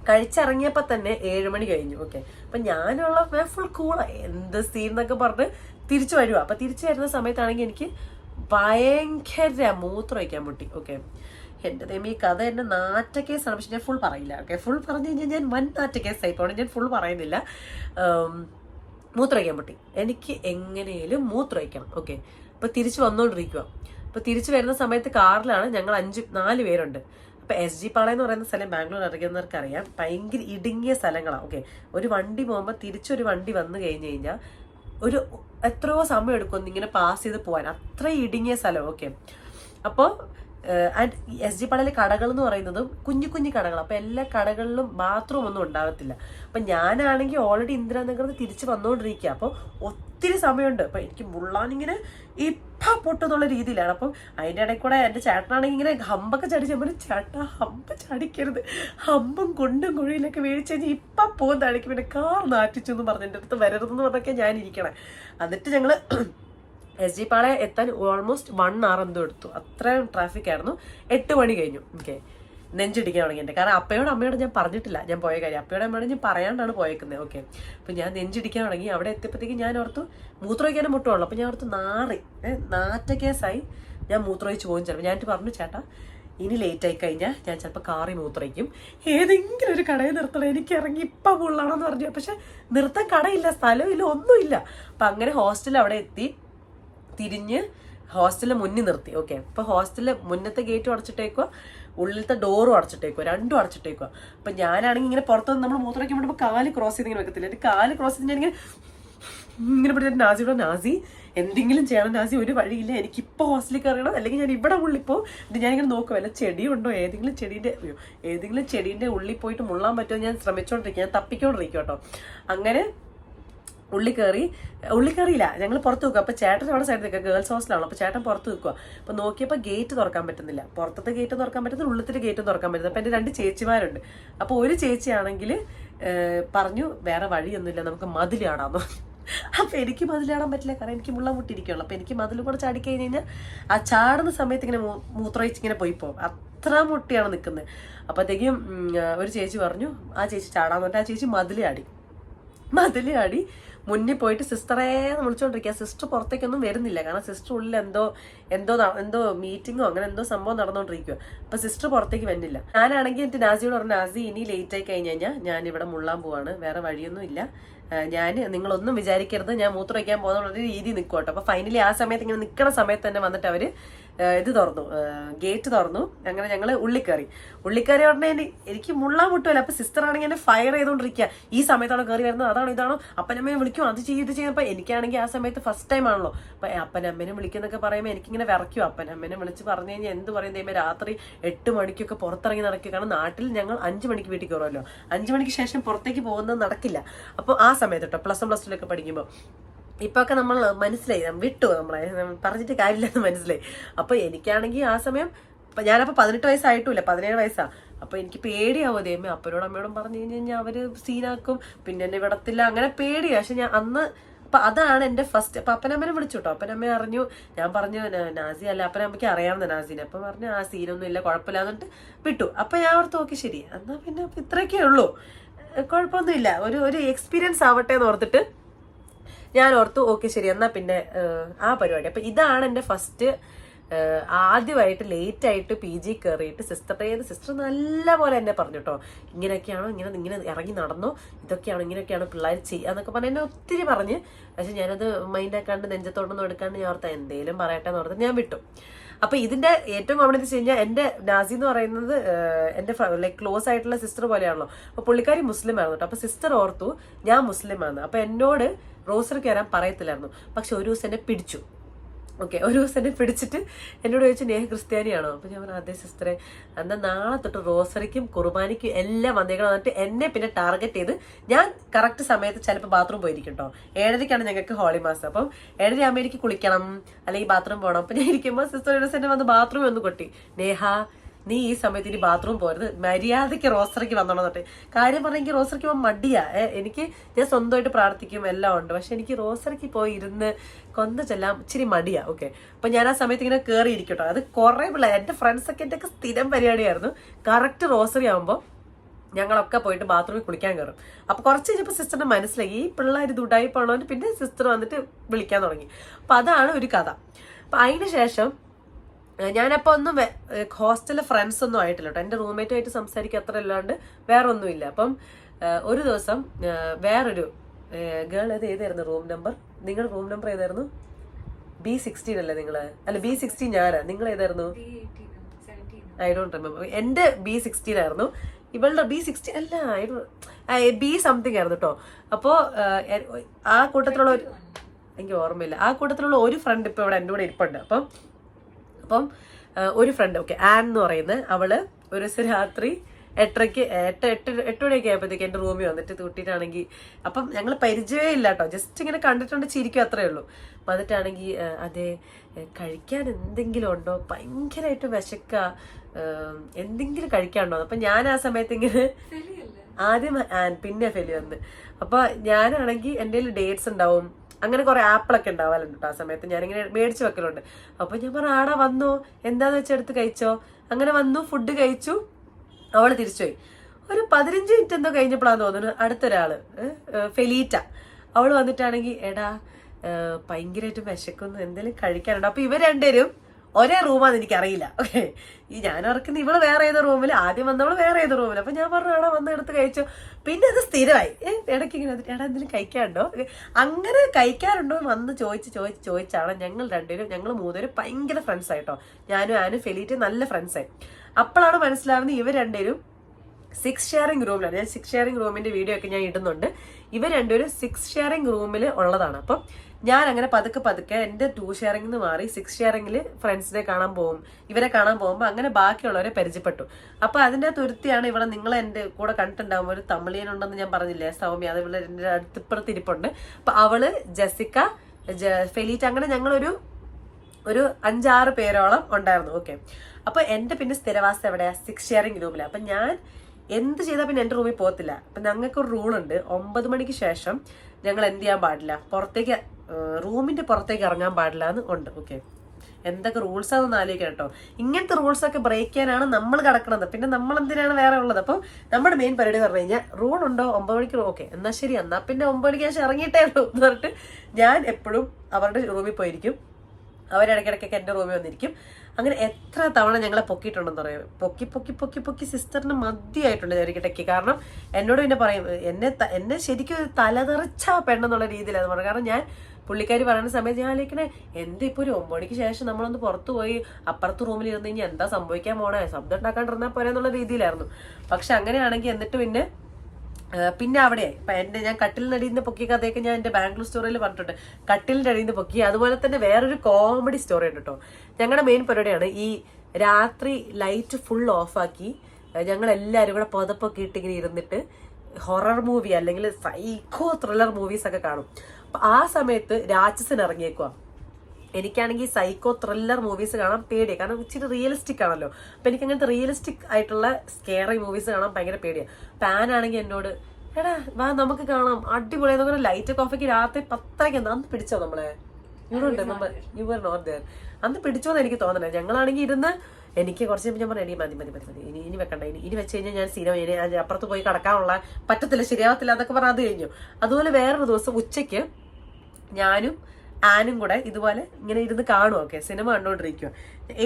[SPEAKER 1] കഴിച്ചിറങ്ങിയപ്പോ തന്നെ ഏഴ് മണി കഴിഞ്ഞു. ഓക്കെ അപ്പൊ ഞാനുള്ള ഫുൾ കൂള എന്ത് സീൻ എന്നൊക്കെ പറഞ്ഞ് തിരിച്ചു വരുവാ. അപ്പൊ തിരിച്ചു വരുന്ന സമയത്താണെങ്കിൽ എനിക്ക് ഭയങ്കര മൂത്രം വയ്ക്കാൻ മുട്ടി ഓക്കെ എന്റെ ദൈവം ഈ കഥ എന്നെ നാറ്റക്കേസാണ്. പക്ഷെ ഞാൻ ഫുൾ പറയില്ല. ഓക്കെ ഫുൾ പറഞ്ഞു കഴിഞ്ഞാൽ ഞാൻ വൻ നാറ്റ കേസായി പോകണം ഞാൻ ഫുൾ പറയുന്നില്ല. മൂത്ര വയ്ക്കാൻ മുട്ടി എനിക്ക് എങ്ങനെയും മൂത്രം വയ്ക്കണം ഓക്കെ അപ്പൊ തിരിച്ചു വന്നുകൊണ്ടിരിക്കുക അപ്പൊ തിരിച്ചു വരുന്ന സമയത്ത് കാറിലാണ് ഞങ്ങൾ അഞ്ച് നാല് പേരുണ്ട്. അപ്പൊ എസ് ജി പാള എന്ന് പറയുന്ന സ്ഥലം ബാംഗ്ലൂർ അറിയുന്നവർക്ക് അറിയാം ഭയങ്കര ഇടുങ്ങിയ സ്ഥലങ്ങളാണ് ഓക്കെ ഒരു വണ്ടി പോകുമ്പോൾ തിരിച്ചൊരു വണ്ടി വന്നു കഴിഞ്ഞു കഴിഞ്ഞാൽ ഒരു എത്രയോ സമയം എടുക്കും ഇങ്ങനെ പാസ് ചെയ്ത് പോകാൻ അത്ര ഇടുങ്ങിയ സ്ഥലം. ഓക്കെ അപ്പോൾ ആൻഡ് എസ് ജി പടയിലെ കടകൾ എന്ന് പറയുന്നതും കുഞ്ഞു കുഞ്ഞു കടകൾ. അപ്പോൾ എല്ലാ കടകളിലും ബാത്റൂം ഒന്നും ഉണ്ടാകത്തില്ല അപ്പം ഞാനാണെങ്കിൽ ഓൾറെഡി ഇന്ദിരാനഗറിൽ തിരിച്ച് വന്നുകൊണ്ടിരിക്കുക അപ്പോൾ ഒത്തിരി സമയമുണ്ട്. അപ്പം എനിക്ക് മുള്ളാനിങ്ങനെ ഇപ്പം പൊട്ടുന്നുള്ള രീതിയിലാണ്. അപ്പം അതിന്റെ ഇടയിൽ കൂടെ എന്റെ ചേട്ടനാണെങ്കിൽ ഇങ്ങനെ ഹമ്പൊക്കെ ചടിച്ചപ്പോൾ ചേട്ടാ ഹമ്പ് ചടിക്കരുത്. ഹമ്പും കൊണ്ടും കുഴിയിലൊക്കെ വീഴ്ച കഴിഞ്ഞ് ഇപ്പം പോകുന്നതാണെങ്കിൽ പിന്നെ കാർ നാറ്റിച്ചു എന്ന് പറഞ്ഞ് എന്റെ അടുത്ത് വരരുതെന്ന് പറഞ്ഞൊക്കെ ഞാൻ ഇരിക്കണേ. എന്നിട്ട് ഞങ്ങൾ എസ് ജി പാളയ എത്താൻ ഓൾമോസ്റ്റ് വൺ അവർ എന്തോ എടുത്തു. അത്രയും ട്രാഫിക് ആയിരുന്നു. എട്ട് മണി കഴിഞ്ഞു. ഓക്കെ നെഞ്ചിടിക്കാൻ തുടങ്ങി എന്റെ കാരണം അപ്പയോട് അമ്മയോട് ഞാൻ പറഞ്ഞിട്ടില്ല. ഞാൻ പോയ കാര്യം. അപ്പയോട് അമ്മയോട് ഞാൻ പറയാണ്ടാണ് പോയേക്കുന്നത്. ഓക്കെ അപ്പം ഞാൻ നെഞ്ചിടിക്കാൻ തുടങ്ങി. അവിടെ എത്തിയപ്പോഴത്തേക്ക് ഞാൻ ഓർത്തു മൂത്രമൊഴിക്കാനും മുട്ടുള്ളൂ അപ്പം ഞാൻ ഓർത്തു നാറി. നാറ്റ കേസായി. ഞാൻ മൂത്രമൊഴിച്ച് പോകും ചിലപ്പോൾ ഞാനിട്ട് പറഞ്ഞു ചേട്ടാ ഇനി ലേറ്റ് ആയി കഴിഞ്ഞാൽ ഞാൻ ചിലപ്പോൾ കാറി മൂത്രയ്ക്കും ഏതെങ്കിലും ഒരു കടയിൽ നിർത്തണം. എനിക്ക് ഇറങ്ങി ഇപ്പം ഉള്ളാണെന്ന് പറഞ്ഞു. പക്ഷെ നിർത്താൻ കടയില്ല സ്ഥലമില്ല ഒന്നുമില്ല. അപ്പം അങ്ങനെ ഹോസ്റ്റലിൽ അവിടെ എത്തി. തിരിഞ്ഞ് ഹോസ്റ്റലിൽ മുന്നിൽ നിർത്തി. ഓക്കെ അപ്പൊ ഹോസ്റ്റലിൽ മുന്നത്തെ ഗേറ്റും അടച്ചിട്ടേക്കുക ഉള്ളിലത്തെ ഡോറും അടച്ചിട്ടേക്കുക രണ്ടും അടച്ചിട്ടേക്കുക അപ്പൊ ഞാനാണെങ്കിൽ ഇങ്ങനെ പുറത്തുനിന്ന് നമ്മൾ മൂത്രയ്ക്ക് വേണ്ടി കാൽ ക്രോസ് ചെയ്ത് വെക്കത്തില്ല? എന്റെ കാൽ ക്രോസ് ചെയ്ത് ഞാനിങ്ങനെ ഇങ്ങനെ പിടിച്ചിട്ട് നാസിയുടെ നാസി എന്തെങ്കിലും ചെയ്യണം നാസി ഒരു വഴിയില്ല. എനിക്ക് ഇപ്പോൾ ഹോസ്റ്റലിൽ കയറണം. അല്ലെങ്കിൽ ഞാൻ ഇവിടെ ഉള്ളിൽ പോകും ഇത് ഞാനിങ്ങനെ നോക്കും വല്ല ചെടിയുണ്ടോ? ഏതെങ്കിലും ചെടീന്റെ ഏതെങ്കിലും ചെടീന്റെ ഉള്ളിൽ പോയിട്ട് മുള്ളാൻ പറ്റുമോ ഞാൻ ശ്രമിച്ചുകൊണ്ടിരിക്കുക ഞാൻ തപ്പിക്കൊണ്ടിരിക്കും കേട്ടോ. അങ്ങനെ ഉള്ളി കയറി ഉള്ളി കയറിയില്ല ഞങ്ങൾ പുറത്ത് വെക്കുക അപ്പോൾ ചേട്ടൻ അവിടെ സൈഡിൽ നിൽക്കുക ഗേൾസ് ഹോസ്റ്റലാണോ അപ്പോൾ ചേട്ടൻ പുറത്ത് നിൽക്കുക അപ്പോൾ നോക്കിയപ്പോൾ ഗേറ്റ് തുറക്കാൻ പറ്റുന്നില്ല. പുറത്തത്തെ ഗേറ്റ് തുറക്കാൻ പറ്റുന്നില്ല ഉള്ളത്തിന്റെ ഗേറ്റ് തുറക്കാൻ പറ്റുന്നില്ല അപ്പോൾ എന്റെ രണ്ട് ചേച്ചിമാരുണ്ട്. അപ്പോൾ ഒരു ചേച്ചിയാണെങ്കിൽ പറഞ്ഞു വേറെ വഴിയൊന്നുമില്ല നമുക്ക് മതിലാടാന്ന് അപ്പൊ എനിക്ക് മതിലാടാൻ പറ്റില്ല കാരണം എനിക്ക് മുള്ള മുട്ടിരിക്കുള്ളൂ അപ്പൊ എനിക്ക് മതിൽ കൂടെ ചാടി കഴിഞ്ഞ് കഴിഞ്ഞാൽ ആ ചാടുന്ന സമയത്ത് ഇങ്ങനെ മൂത്രമൊഴിച്ച് ഇങ്ങനെ പോയി പോകും. അത്ര മുട്ടിയാണ് നിൽക്കുന്നത്. അപ്പോഴത്തേക്കും ഉം, ഒരു ചേച്ചി പറഞ്ഞു ആ ചേച്ചി ചാടാന്ന് പറഞ്ഞിട്ട് ആ ചേച്ചി മതിൽ ചാടി. മതിൽ ചാടി മുന്നിൽ പോയിട്ട് സിസ്റ്ററെ വിളിച്ചുകൊണ്ടിരിക്കുക സിസ്റ്റർ പുറത്തേക്കൊന്നും വരുന്നില്ല. കാരണം സിസ്റ്റർ ഉള്ളിൽ എന്തോ എന്തോ എന്തോ മീറ്റിങ്ങോ അങ്ങനെ എന്തോ സംഭവം നടന്നുകൊണ്ടിരിക്കുക അപ്പൊ സിസ്റ്റർ പുറത്തേക്ക് വരുന്നില്ല. ഞാനാണെങ്കിൽ എന്റെ നാസിയോട് പറഞ്ഞു നാസി ഇനി ലേറ്റ് ആയി കഴിഞ്ഞ് കഴിഞ്ഞാൽ ഞാൻ ഇവിടെ മുള്ളാൻ പോവാണ്. വേറെ വഴിയൊന്നും ഇല്ല. ഞാൻ നിങ്ങളൊന്നും വിചാരിക്കരുത്. ഞാൻ മൂത്രം വയ്ക്കാൻ പോകുന്ന രീതി നിൽക്കും കേട്ടോ അപ്പൊ ഫൈനലി ആ സമയത്ത് ഇങ്ങനെ നിൽക്കുന്ന സമയത്ത് തന്നെ വന്നിട്ട് അവർ ഇത് തുറന്നു. ഗേറ്റ് തുറന്നു. അങ്ങനെ ഞങ്ങൾ ഉള്ളിക്കറി. ഉള്ളിക്കറി പറഞ്ഞാൽ എനിക്ക് മുള്ളാൻ മുട്ടുമല്ല അപ്പൊ സിസ്റ്റർ ആണെങ്കിൽ എന്നെ ഫയർ ചെയ്തുകൊണ്ടിരിക്കുക ഈ സമയത്താണ് കയറി വരുന്നത്. അതാണോ ഇതാണോ? അപ്പനമ്മയെ വിളിക്കും. അത് ചെയ്ത് ചെയ്യുമ്പോൾ എനിക്കാണെങ്കിൽ ആ സമയത്ത് ഫസ്റ്റ് ടൈം ആണല്ലോ. അപ്പൊ അപ്പനമ്മനെ വിളിക്കുന്നൊക്കെ പറയുമ്പോൾ എനിക്കിങ്ങനെ വിറയ്ക്കും. അപ്പനമ്മനെ വിളിച്ച് പറഞ്ഞു കഴിഞ്ഞാൽ എന്ത് പറയും ദൈവം രാത്രി എട്ട് മണിക്കൊക്കെ പുറത്തിറങ്ങി നടക്കുക കാരണം നാട്ടിൽ ഞങ്ങൾ അഞ്ച് മണിക്ക് വീട്ടിൽ കയറുമല്ലോ അഞ്ച് മണിക്ക് ശേഷം പുറത്തേക്ക് പോകുന്നത് നടക്കില്ല. അപ്പോൾ ആ സമയത്ത് കേട്ടോ പ്ലസ് വൺ പ്ലസ് ടുവിലൊക്കെ പഠിക്കുമ്പോൾ ഇപ്പൊ ഒക്കെ നമ്മൾ മനസ്സിലായി വിട്ടു നമ്മളെ. നമ്മ പറഞ്ഞിട്ട് കാര്യമില്ലെന്ന് മനസ്സിലായി. അപ്പൊ എനിക്കാണെങ്കിൽ ആ സമയം ഇപ്പൊ ഞാനപ്പോ പതിനെട്ട് വയസ്സായിട്ടില്ല പതിനേഴ് വയസ്സാ. അപ്പൊ എനിക്ക് പേടിയാവും അതേമേ അപ്പനോടും അമ്മയോടും പറഞ്ഞു കഴിഞ്ഞ് കഴിഞ്ഞാൽ അവർ സീനാക്കും പിന്നെ എന്നെ വിടത്തില്ല അങ്ങനെ പേടിയാ. പക്ഷെ ഞാൻ അന്ന് അപ്പൊ അതാണ് എന്റെ ഫസ്റ്റ് അപ്പൊ അപ്പനമ്മനെ വിളിച്ചു കേട്ടോ അപ്പനമ്മ അറിഞ്ഞു. ഞാൻ പറഞ്ഞു "ന- നാസി അല്ല അപ്പനമ്മയ്ക്ക് അറിയാവുന്ന നാസിനെ. അപ്പൊ പറഞ്ഞു ആ സീനൊന്നും ഇല്ല കുഴപ്പമില്ല എന്നിട്ട് വിട്ടു. അപ്പൊ ഞാൻ ഓർത്ത് തോക്കി ശരി എന്നാ പിന്നെ ഇത്രയൊക്കെ ഉള്ളൂ. കുഴപ്പമൊന്നുമില്ല ഒരു ഒരു എക്സ്പീരിയൻസ് ആവട്ടെ എന്ന് ഓർത്തിട്ട് ഞാൻ ഓർത്തു ഓക്കെ ശരി എന്നാ പിന്നെ ആ പരിപാടി. അപ്പൊ ഇതാണ് എന്റെ ഫസ്റ്റ് ആദ്യമായിട്ട് ലേറ്റ് ആയിട്ട് പി ജി കയറിയിട്ട് സിസ്റ്ററുടെ ഏത് സിസ്റ്റർ നല്ല പോലെ എന്നെ പറഞ്ഞു കേട്ടോ ഇങ്ങനെയൊക്കെയാണോ? ഇങ്ങനെ ഇങ്ങനെ ഇറങ്ങി നടന്നു. ഇതൊക്കെയാണോ? ഇങ്ങനെയൊക്കെയാണ് പിള്ളേർ ചെയ്യുക എന്നൊക്കെ പറഞ്ഞ് എന്നെ ഒത്തിരി പറഞ്ഞ്. പക്ഷെ ഞാനത് മൈൻഡാക്കാണ്ട് നെഞ്ചത്തോടൊന്നും എടുക്കാണ്ട് ഞാൻ ഓർത്ത എന്തേലും പറയട്ടെ എന്ന് ഓർത്ത് ഞാൻ വിട്ടു. അപ്പൊ ഇതിന്റെ ഏറ്റവും കോമഡി എന്ന് വെച്ച് കഴിഞ്ഞാൽ എന്റെ നാസി എന്ന് പറയുന്നത് എന്റെ ലൈക് ക്ലോസ് ആയിട്ടുള്ള സിസ്റ്റർ പോലെയാണല്ലോ. അപ്പൊ പുള്ളിക്കാരി മുസ്ലിം ആയിരുന്നു കേട്ടോ അപ്പൊ സിസ്റ്റർ ഓർത്തു ഞാൻ മുസ്ലിം ആണ് അപ്പൊ എന്നോട് റോസറി കയറാൻ പറയത്തില്ലായിരുന്നു. പക്ഷെ ഒരു ദിവസം എന്നെ പിടിച്ചു. ഓക്കെ ഒരു ദിവസം എന്നെ പിടിച്ചിട്ട് എന്നോട് ചോദിച്ചു നേഹ ക്രിസ്ത്യാനിയാണോ? അപ്പൊ ഞാൻ പറഞ്ഞു അതെ സിസ്റ്ററെ എന്നാൽ നാളെ തൊട്ട് റോസറിക്കും കുർബാനിക്കും എല്ലാം വന്നേക്കണം എന്നിട്ട് എന്നെ പിന്നെ ടാർഗറ്റ് ചെയ്ത് ഞാൻ കറക്റ്റ് സമയത്ത് ചിലപ്പോൾ ബാത്റൂം പോയിരിക്കും കേട്ടോ ഏഴരയ്ക്കാണ് ഞങ്ങൾക്ക് ഹോളി മാസം അപ്പം ഏഴര ആകുമ്പോൾ എനിക്ക് കുളിക്കണം അല്ലെങ്കിൽ ബാത്റൂം പോകണം അപ്പം ഞാൻ ഇരിക്കുമ്പോൾ സിസ്റ്റർ ഒരു ദിവസം എന്നെ വന്ന് ബാത്റൂം ഒന്ന് കൊട്ടി. നേഹ നീ ഈ സമയത്ത് ഇനി ബാത്റൂം പോരുത്. മര്യാദയ്ക്ക് റോസറിക്ക് വന്നോളാം എന്നിട്ട് കാര്യം പറഞ്ഞെങ്കിൽ റോസറിക്ക് പോകാൻ മടിയാ. എനിക്ക് ഞാൻ സ്വന്തമായിട്ട് പ്രാർത്ഥിക്കും എല്ലാം ഉണ്ട്. പക്ഷെ എനിക്ക് റോസറിക്ക് പോയി ഇരുന്ന് കൊന്ത ചെല്ലാം ഇച്ചിരി മടിയാ. ഓക്കെ അപ്പൊ ഞാൻ ആ സമയത്ത് ഇങ്ങനെ കയറി ഇരിക്കട്ടോ അത് കുറേ പിള്ളേർ ഫ്രണ്ട്സ് ഒക്കെ എന്റെ ഒക്കെ സ്ഥിരം പരിപാടിയായിരുന്നു. കറക്റ്റ് റോസറി ആകുമ്പോൾ ഞങ്ങളൊക്കെ പോയിട്ട് ബാത്റൂമിൽ കുളിക്കാൻ കയറും അപ്പൊ കുറച്ച് കഴിഞ്ഞപ്പോൾ സിസ്റ്ററിന് മനസ്സിലായി. ഈ പിള്ളേർ ദുഡായി പോകണമെന്ന് പിന്നെ സിസ്റ്റർ വന്നിട്ട് വിളിക്കാൻ തുടങ്ങി. അപ്പൊ അതാണ് ഒരു കഥ. അപ്പൊ അതിന് ശേഷം ഏഹ് ഞാനപ്പോ ഒന്നും ഹോസ്റ്റലിലെ ഫ്രണ്ട്സ് ഒന്നും ആയിട്ടില്ല കേട്ടോ എന്റെ റൂംമേറ്റുമായിട്ട് സംസാരിക്കുക അത്ര അല്ലാണ്ട് വേറെ ഒന്നുമില്ല അപ്പം ഒരു ദിവസം വേറൊരു ഗേൾ അത് ഏതായിരുന്നു റൂം നമ്പർ നിങ്ങളുടെ റൂം നമ്പർ ഏതായിരുന്നു? ബി സിക്സ്റ്റീൻ അല്ലേ നിങ്ങൾ അല്ല ബി സിക്സ്റ്റീൻ ഞാനാ. നിങ്ങൾ ഏതായിരുന്നു? ഐ ഡോണ്ട് റിമെമ്പർ എന്റെ ബി സിക്സ്റ്റീൻ ആയിരുന്നു. ഇവളുടെ ബി സിക്സ്റ്റീൻ അല്ല ഐ ബി സംതിങ് ആയിരുന്നു കേട്ടോ അപ്പോ ആ കൂട്ടത്തിലുള്ള ഒരു എനിക്ക് ഓർമ്മയില്ല. ആ കൂട്ടത്തിലുള്ള ഒരു ഫ്രണ്ട് ഇപ്പൊ ഇവിടെ എന്റെ കൂടെ ഇരിപ്പുണ്ട്. അപ്പം അപ്പം ഒരു ഫ്രണ്ട് ഓക്കെ ആൻ എന്ന് പറയുന്നത് അവൾ ഒരു ദിവസം രാത്രി എട്ടരയ്ക്ക് എട്ട് എട്ട് എട്ട് മണിയൊക്കെ ആയപ്പോഴത്തേക്ക് എന്റെ റൂമിൽ വന്നിട്ട് തൂട്ടിയിട്ടാണെങ്കിൽ അപ്പം ഞങ്ങൾ പരിചയമേ ഇല്ല കേട്ടോ ജസ്റ്റ് ഇങ്ങനെ കണ്ടിട്ടുണ്ട് ചിരിക്കും അത്രേ ഉള്ളൂ. വന്നിട്ടാണെങ്കിൽ അതെ കഴിക്കാൻ എന്തെങ്കിലും ഉണ്ടോ? ഭയങ്കരമായിട്ട് വിശക്ക എന്തെങ്കിലും കഴിക്കാനുണ്ടോ അപ്പം ഞാൻ ആ സമയത്ത് ഇങ്ങനെ ആദ്യം ആൻ പിന്നെ ഫെലി വന്ന്. അപ്പൊ ഞാനാണെങ്കിൽ എന്റെ കയ്യിൽ ഡേറ്റ്സ് ഉണ്ടാവും. അങ്ങനെ കുറെ ആപ്പിളൊക്കെ ഉണ്ടാവാറുണ്ട് ആ സമയത്ത്. ഞാനിങ്ങനെ മേടിച്ച് വെക്കലുണ്ട്. അപ്പൊ ഞാൻ പറഞ്ഞു ആടാ വന്നോ. എന്താന്ന് വെച്ചാൽ എടുത്ത് കഴിച്ചോ? അങ്ങനെ വന്നു ഫുഡ് കഴിച്ചു. അവൾ തിരിച്ചുപോയി. ഒരു പതിനഞ്ച് മിനിറ്റ് എന്തോ കഴിഞ്ഞപ്പോഴാന്ന് തോന്നുന്നു അടുത്തൊരാൾ ഫെലീറ്റ. അവൾ വന്നിട്ടാണെങ്കിൽ എടാ ഭയങ്കരമായിട്ട് വിശക്കുന്നു. എന്തെങ്കിലും കഴിക്കാനുണ്ടോ? അപ്പൊ ഇവർ രണ്ടുപേരും ഒരേ റൂമാന്ന് എനിക്കറിയില്ല. ഓക്കെ ഈ ഞാൻ ഓർക്കുന്ന ഇവൾ വേറെ ഏത് റൂമിൽ ആദ്യം വന്നവൾ വേറെ ഏത് റൂമിൽ അപ്പൊ ഞാൻ പറഞ്ഞു എടാ വന്ന് എടുത്ത് കഴിച്ചു. പിന്നെ അത് സ്ഥിരമായി. ഇടയ്ക്ക് ഇങ്ങനെ എടാ എന്തെങ്കിലും കഴിക്കാറുണ്ടോ അങ്ങനെ കഴിക്കാറുണ്ടോ വന്ന് ചോദിച്ച് ചോദിച്ച് ചോദിച്ചാണ് ഞങ്ങൾ രണ്ടുപേരും ഞങ്ങൾ മൂന്നുപേരും ഭയങ്കര ഫ്രണ്ട്സ് ആയിട്ടോ ഞാനും ആനും ഫെലീറ്റ് നല്ല ഫ്രണ്ട്സായി അപ്പോഴാണ് മനസ്സിലാവുന്നത് ഇവർ രണ്ടുപേരും സിക്സ് ഷെയറിംഗ് റൂമിലാണ് ഞാൻ സിക്സ് ഷെയറിംഗ് റൂമിന്റെ വീഡിയോ ഒക്കെ ഞാൻ ഇടുന്നുണ്ട്. ഇവർ രണ്ടുപേരും സിക്സ് ഷെയറിംഗ് റൂമിൽ ഉള്ളതാണ്. അപ്പം ഞാൻ അങ്ങനെ പതുക്കെ പതുക്കെ എന്റെ ടു ഷെയറിംഗ് നിന്ന് മാറി സിക്സ് ഷെയറിംഗിൽ ഫ്രണ്ട്സിനെ കാണാൻ പോകും ഇവരെ കാണാൻ പോകുമ്പോൾ അങ്ങനെ ബാക്കിയുള്ളവരെ പരിചയപ്പെട്ടു. അപ്പോൾ അതിന്റെ തുരുത്തിയാണ് ഇവിടെ നിങ്ങൾ എന്റെ കൂടെ കണ്ടിട്ടുണ്ടാകുമ്പോൾ ഒരു തമിളിയനുണ്ടെന്ന് ഞാൻ പറഞ്ഞില്ലേ സൗമ്യ അത് ഇവിടെ എന്റെ അടുത്തിപ്പുറത്ത് ഇരിപ്പുണ്ട്. അപ്പൊ അവൾ ജസിക്ക ഫെലീറ്റ് അങ്ങനെ ഞങ്ങളൊരു ഒരു അഞ്ചാറ് പേരോളം ഉണ്ടായിരുന്നു ഓക്കെ അപ്പോൾ എന്റെ പിന്നെ സ്ഥിരവാസം എവിടെയാ? സിക്സ് ഷെയറിംഗ് റൂമിലാണ് അപ്പൊ ഞാൻ എന്ത് ചെയ്താൽ പിന്നെ എന്റെ റൂമിൽ പോകത്തില്ല. അപ്പം ഒരു റൂളുണ്ട് ഒമ്പത് മണിക്ക് ശേഷം ഞങ്ങൾ എന്ത് ചെയ്യാൻ പാടില്ല. പുറത്തേക്ക് റൂമിന്റെ പുറത്തേക്ക് ഇറങ്ങാൻ പാടില്ല എന്ന് ഉണ്ട്. ഓക്കെ എന്തൊക്കെ റൂൾസ് ആണെന്ന് ആലോചിക്കാം കേട്ടോ. ഇങ്ങനത്തെ റൂൾസ് ഒക്കെ ബ്രേക്ക് ചെയ്യാനാണ് നമ്മൾ കിടക്കുന്നത്. പിന്നെ നമ്മൾ എന്തിനാണ് വേറെ ഉള്ളത്? അപ്പം നമ്മുടെ മെയിൻ പരിപാടി പറഞ്ഞു കഴിഞ്ഞാൽ റൂൾ ഉണ്ടോ? ഒമ്പത് മണിക്ക് ഓക്കെ എന്നാൽ ശരി. എന്നാൽ പിന്നെ ഒമ്പത് മണിക്ക് ശേഷം ഇറങ്ങിയിട്ടേ ഉള്ളൂ എന്ന് പറഞ്ഞിട്ട് ഞാൻ എപ്പോഴും അവരുടെ റൂമിൽ പോയിരിക്കും. അവരിടയ്ക്കിടയ്ക്കൊക്കെ എന്റെ റൂമിൽ വന്നിരിക്കും. അങ്ങനെ എത്ര തവണ ഞങ്ങളെ പൊക്കിയിട്ടുണ്ടെന്ന് പറയും. പൊക്കി പൊക്കി പൊക്കി പൊക്കി സിസ്റ്ററിന് മതിയായിട്ടുണ്ട് ഇടയ്ക്കിടയ്ക്ക് കാരണം എന്നോട് പിന്നെ പറയും എന്നെ എന്നെ ശരിക്കും ഒരു തലതെറിച്ച പെണ്ണെന്നുള്ള രീതിയിലാണ് പറഞ്ഞത്. കാരണം ഞാൻ പുള്ളിക്കാരി പറയുന്ന സമയത്ത് ഞാൻ ആലോചിക്കണേ എന്താ ഇപ്പൊ ഒരു ഒമ്പണിക്ക് ശേഷം നമ്മളൊന്ന് പുറത്തു പോയി അപ്പുറത്ത് റൂമിൽ ഇരുന്ന് ഇനി എന്താ സംഭവിക്കാൻ പോണേ? ശബ്ദം ഉണ്ടാക്കാണ്ടിരുന്നാൽ പോരെ എന്നുള്ള രീതിയിലായിരുന്നു. പക്ഷെ അങ്ങനെയാണെങ്കിൽ എന്നിട്ട് പിന്നെ പിന്നെ അവിടെ എന്റെ ഞാൻ കട്ടിലിന്റെ അടിയിൽ നിന്ന് പൊക്കിയ കഥയൊക്കെ ഞാൻ എന്റെ ബാംഗ്ലൂർ സ്റ്റോറിയിൽ പറഞ്ഞിട്ടുണ്ട്. കട്ടിലിന്റെ അടിയിൽ നിന്ന് പൊക്കി അതുപോലെ തന്നെ വേറൊരു കോമഡി സ്റ്റോറി ഉണ്ട് കേട്ടോ ഞങ്ങളുടെ മെയിൻ പരിപാടിയാണ് ഈ രാത്രി ലൈറ്റ് ഫുൾ ഓഫാക്കി ഞങ്ങൾ എല്ലാവരും കൂടെ പുതപ്പൊക്കെ ഇട്ട് ഇങ്ങനെ ഇരുന്നിട്ട് ഹൊറർ മൂവി അല്ലെങ്കിൽ സൈക്കോ ത്രില്ലർ മൂവീസ് ഒക്കെ കാണും. അപ്പൊ ആ സമയത്ത് രാക്ഷസൻ ഇറങ്ങിയേക്കുക എനിക്കാണെങ്കിൽ സൈക്കോ ത്രില്ലർ മൂവീസ് കാണാൻ പേടിയാണ് കാരണം ഇച്ചിരി റിയലിസ്റ്റിക് ആണല്ലോ. അപ്പൊ എനിക്ക് അങ്ങനത്തെ റിയലിസ്റ്റിക് ആയിട്ടുള്ള സ്കേറി മൂവീസ് കാണാൻ ഭയങ്കര പേടിയാണ് പാൻ ആണെങ്കിൽ എന്നോട് എടാ വാ നമുക്ക് കാണാം. അടിപൊളിയാന്ന് പറഞ്ഞാൽ ലൈറ്റ് കോഫിക്ക് രാത്രി പത്തരയ്ക്ക് അന്ന് പിടിച്ചോ നമ്മളെ? അന്ന് നമ്മൾ യു ആർ അന്ന് പിടിച്ചോന്ന് എനിക്ക് തോന്നണേ ഞങ്ങളാണെങ്കിൽ ഇരുന്ന് എനിക്ക് കുറച്ച് ഞാൻ പറഞ്ഞു ഇനി മതി മതി മതി മതി. ഇനി ഇനി വെക്കണ്ട. ഇനി ഇനി വെച്ച് കഴിഞ്ഞാൽ ഞാൻ സ്ഥിരം ഇനി അപ്പുറത്ത് പോയി കിടക്കാനുള്ള പറ്റത്തില്ല ശരിയാവത്തില്ല എന്നൊക്കെ പറഞ്ഞാൽ അത് കഴിഞ്ഞു. അതുപോലെ വേറൊരു ദിവസം ഉച്ചയ്ക്ക് ഞാനും ആനും കൂടെ ഇതുപോലെ ഇങ്ങനെ ഇരുന്ന് കാണും ഓക്കെ സിനിമ കണ്ടോണ്ടിരിക്കുക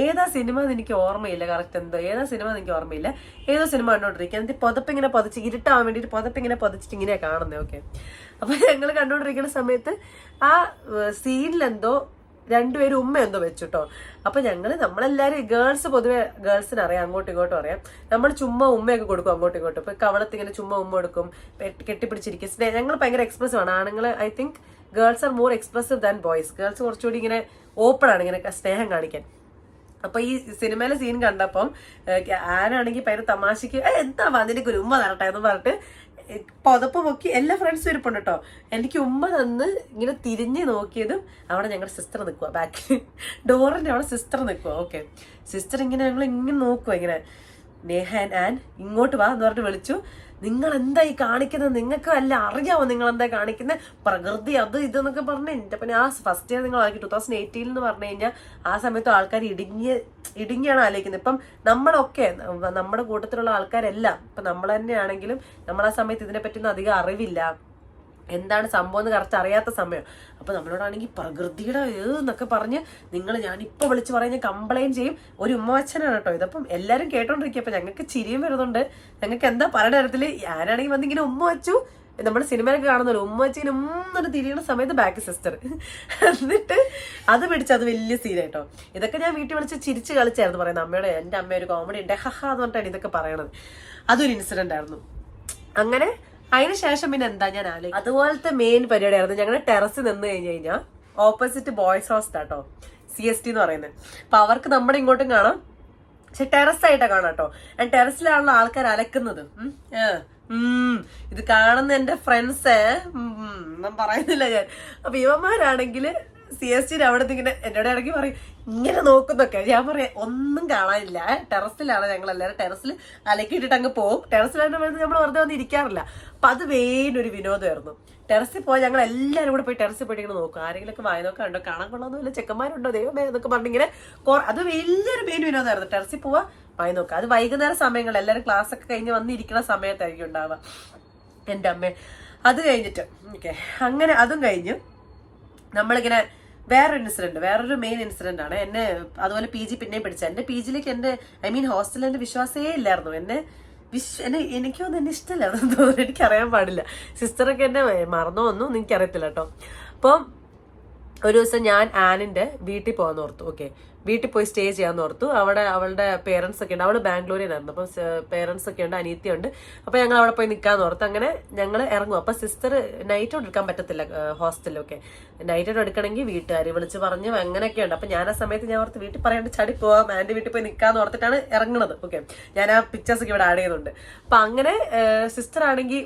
[SPEAKER 1] ഏതാ സിനിമ എനിക്ക് ഓർമ്മയില്ല കറക്റ്റ് എന്തോ. ഏതാ സിനിമ എനിക്ക് ഓർമ്മയില്ല. ഏതോ സിനിമ കണ്ടോണ്ടിരിക്കുക എന്നിട്ട് പുതപ്പ് ഇങ്ങനെ പതിച്ച് ഇരുട്ടാവാൻ വേണ്ടിയിട്ട് പുതപ്പ് ഇങ്ങനെ പതിച്ചിട്ട് ഇങ്ങനെയാണ് കാണുന്നത് ഓക്കെ അപ്പൊ ഞങ്ങൾ കണ്ടുകൊണ്ടിരിക്കുന്ന സമയത്ത് ആ സീനിലെന്തോ രണ്ടുപേരും ഉമ്മ എന്തോ വെച്ചിട്ടോ. അപ്പൊ ഞങ്ങൾ നമ്മളെല്ലാരും ഗേൾസ് പൊതുവെ ഗേൾസിന് അറിയാം അങ്ങോട്ടും ഇങ്ങോട്ടും അറിയാം. നമ്മൾ ചുമ്മാ ഉമ്മയൊക്കെ കൊടുക്കും അങ്ങോട്ടും ഇങ്ങോട്ടും. ഇപ്പൊ കവളത്ത് ഇങ്ങനെ ചുമ്മാ ഉമ്മ കൊടുക്കും കെട്ടിപ്പിടിച്ചിരിക്കും. ഞങ്ങൾ ഭയങ്കര എക്സ്പ്രസീവ് ആണ്. ആണുങ്ങൾ I think girls are more expressive than boys girls കുറച്ചുകൂടി ഇങ്ങനെ ഓപ്പൺ ആണ് ഇങ്ങനെ സ്നേഹം കാണിക്കാൻ. അപ്പൊ ഈ സിനിമയിലെ സീൻ കണ്ടപ്പം ആരാണെങ്കിൽ ഭയങ്കര തമാശക്ക് "ഏ, എന്താ അതിനൊക്കെ ഒരു ഉമ്മ തരട്ടെ? എന്ന് പറഞ്ഞിട്ട് പുതപ്പ് പൊക്കി എല്ലാ ഫ്രണ്ട്സും ഇരിപ്പുണ്ട് കേട്ടോ എനിക്ക് ഉമ്മ തന്ന് ഇങ്ങനെ തിരിഞ്ഞ് നോക്കിയതും അവിടെ ഞങ്ങളുടെ സിസ്റ്റർ നിൽക്കുക ബാക്കിൽ ഡോറിന്റെ അവിടെ സിസ്റ്റർ നിൽക്കുക ഓക്കെ സിസ്റ്റർ ഇങ്ങനെ ഞങ്ങൾ ഇങ്ങനെ നോക്കുക ഇങ്ങനെ നേഹാൻ ആൻ ഇങ്ങോട്ട് വാ എന്ന് പറഞ്ഞിട്ട് വിളിച്ചു. നിങ്ങൾ എന്താ ഈ കാണിക്കുന്നത്? നിങ്ങൾക്ക് അല്ല അറിയാമോ നിങ്ങൾ എന്താ കാണിക്കുന്നത് പ്രകൃതി അത് ഇതെന്നൊക്കെ പറഞ്ഞു എന്റെ പിന്നെ ആ ഫസ്റ്റ് ഇയർ നിങ്ങൾ ആക്കി ടൂ തൗസൻഡ് എയ്റ്റീൻ എന്ന് പറഞ്ഞു കഴിഞ്ഞാൽ ആ സമയത്ത് ആൾക്കാർ ഇടുങ്ങിയ ഇടുങ്ങിയാണ് ആലോചിക്കുന്നത് ഇപ്പം നമ്മളൊക്കെ നമ്മുടെ കൂട്ടത്തിലുള്ള ആൾക്കാരെല്ലാം ഇപ്പം നമ്മൾ തന്നെയാണെങ്കിലും നമ്മൾ ആ സമയത്ത് ഇതിനെ പറ്റിയൊന്നും അധികം അറിവില്ല. എന്താണ് സംഭവം എന്ന് കറക്റ്റ് അറിയാത്ത സമയം. അപ്പൊ നമ്മളോടാണെങ്കിൽ പ്രകൃതിയുടെ എന്നൊക്കെ പറഞ്ഞ് നിങ്ങൾ ഞാനിപ്പോൾ വിളിച്ച് പറഞ്ഞ് കംപ്ലൈന്റ് ചെയ്യും. ഒരു ഉമ്മവച്ചനാണ് കേട്ടോ ഇതപ്പം എല്ലാരും കേട്ടോണ്ടിരിക്കുക അപ്പൊ ഞങ്ങൾക്ക് ചിരിയും വരുന്നുണ്ട്. ഞങ്ങൾക്ക് എന്താ പല തരത്തിൽ ഞാനാണെങ്കിൽ വന്നിങ്ങനെ ഉമ്മ വച്ചു നമ്മുടെ സിനിമയൊക്കെ കാണുന്നല്ലോ ഉമ്മ വെച്ചിങ്ങനെ ഉമ്മൊരു തിരിയുന്ന സമയത്ത് ബാക്ക് സിസ്റ്റർ എന്നിട്ട് അത് പിടിച്ച് അത് വലിയ സീനായിട്ടോ ഇതൊക്കെ ഞാൻ വീട്ടിൽ വിളിച്ച് ചിരിച്ച് കളിച്ചായിരുന്നു പറയുന്നത്. അമ്മയുടെ എന്റെ അമ്മ ഒരു കോമഡി ഉണ്ട്. ഹഹ എന്ന് പറഞ്ഞിട്ടാണ് ഇതൊക്കെ പറയണത്. അതൊരു ഇൻസിഡന്റ് ആയിരുന്നു. അങ്ങനെ അതിന് ശേഷം പിന്നെ എന്താ ഞാൻ ആലോചിക്കും അതുപോലത്തെ മെയിൻ പരിപാടിയായിരുന്നു. ഞങ്ങളുടെ ടെറസ് നിന്ന് കഴിഞ്ഞ് കഴിഞ്ഞാൽ ഓപ്പോസിറ്റ് ബോയ്സ് ഹോസ്റ്റൽ കേട്ടോ സി എസ് ടി എന്ന് പറയുന്നത്. അപ്പൊ അവർക്ക് നമ്മുടെ ഇങ്ങോട്ടും കാണാം. പക്ഷെ ടെറസ് ആയിട്ടാ കാണാം കേട്ടോ ഞാൻ ടെറസിലാണല്ലോ ആൾക്കാർ അലക്കുന്നത്. ഇത് കാണുന്ന എന്റെ ഫ്രണ്ട്സ് ഞാൻ പറയുന്നില്ല ഞാൻ. അപ്പൊ ഇവന്മാരാണെങ്കിൽ സി എസ് ടി അവിടെ ഇങ്ങനെ എന്നോട് ഇടയ്ക്ക് പറയും ഇങ്ങനെ നോക്കുന്നൊക്കെ. ഞാൻ പറയാം ഒന്നും കാണാനില്ല. ടെറസിലാണ് ഞങ്ങൾ എല്ലാവരും ടെറസിൽ അലക്കിയിട്ടിട്ട് അങ്ങ് പോകും ടെറസിലാണ് നമ്മൾ വെറുതെ വന്ന് ഇരിക്കാറില്ല. അപ്പൊ അത് വേനൊരു വിനോദമായിരുന്നു. ടെറസിൽ പോയി ഞങ്ങൾ എല്ലാവരും കൂടെ പോയി ടെറസിൽ പോയിട്ട് ഇങ്ങനെ നോക്കും. ആരെങ്കിലുമൊക്കെ നോക്കാൻ ഉണ്ടോ? കാണാൻ കൊള്ളാമെന്നില്ല ചെക്കന്മാരുണ്ടോ? ദൈവമേ എന്നൊക്കെ പറഞ്ഞിങ്ങനെ അത് വലിയൊരു മെയിൻ വിനോദമായിരുന്നു. ടെറസിൽ പോവാ വായി നോക്കുക അത് വൈകുന്നേരം സമയങ്ങളിൽ എല്ലാവരും ക്ലാസ് ഒക്കെ കഴിഞ്ഞ് വന്നിരിക്കുന്ന സമയത്തായിരിക്കും ഉണ്ടാവുക. എന്റെ അമ്മ. അത് കഴിഞ്ഞിട്ട് ഓക്കെ അങ്ങനെ അതും കഴിഞ്ഞു നമ്മളിങ്ങനെ വേറൊരു ഇൻസിഡന്റ് വേറൊരു മെയിൻ ഇൻസിഡന്റ് ആണ്. എന്നെ അതുപോലെ പി ജി പിന്നെയും പിടിച്ച എന്റെ പി ജിയിലേക്ക് എന്റെ ഐ മീൻ ഹോസ്റ്റലിൽ എന്റെ വിശ്വാസേ ഇല്ലായിരുന്നു. എന്നെ വിശ്വ എന്നെ എനിക്കൊന്നും എന്നെ ഇഷ്ടമല്ലായിരുന്നു തോന്നുന്നു. എനിക്കറിയാൻ പാടില്ല. സിസ്റ്ററൊക്കെ എന്നെ മറന്നു വന്നു എനിക്കറിയത്തില്ല കേട്ടോ. അപ്പം ഒരു ദിവസം ഞാൻ ആനിന്റെ വീട്ടിൽ പോകാൻ ഓർത്തു. ഓക്കെ വീട്ടിൽ പോയി സ്റ്റേ ചെയ്യാൻ ഓർത്തു. അവിടെ അവളുടെ പേരൻസ് ഒക്കെ ഉണ്ട്. അവൾ ബാംഗ്ലൂരിനായിരുന്നു അപ്പം പേരൻസ് ഒക്കെ ഉണ്ട് അനിയത്തിയുണ്ട് അപ്പൊ ഞങ്ങൾ അവിടെ പോയി നിൽക്കാൻ ഓർത്ത്. അങ്ങനെ ഞങ്ങൾ ഇറങ്ങും. അപ്പൊ സിസ്റ്റർ നൈറ്റ് എടുക്കാൻ പറ്റത്തില്ല ഹോസ്റ്റലിലൊക്കെ നൈറ്റ് എടുക്കണമെങ്കിൽ വീട്ടുകാർ വിളിച്ച് പറഞ്ഞു അങ്ങനെയൊക്കെ ഉണ്ട്. അപ്പൊ ഞാൻ ആ സമയത്ത് ഞാൻ ഓർത്ത് വീട്ടിൽ പറയാണ്ട് ചടി പോവാം എന്റെ വീട്ടിൽ പോയി നിൽക്കാന്ന് ഓർത്തിട്ടാണ് ഇറങ്ങുന്നത് ഓക്കെ ഞാൻ ആ പിക്ചേഴ്സ് ഒക്കെ ഇവിടെ ആഡ് ചെയ്യുന്നുണ്ട്. അപ്പൊ അങ്ങനെ സിസ്റ്റർ ആണെങ്കിൽ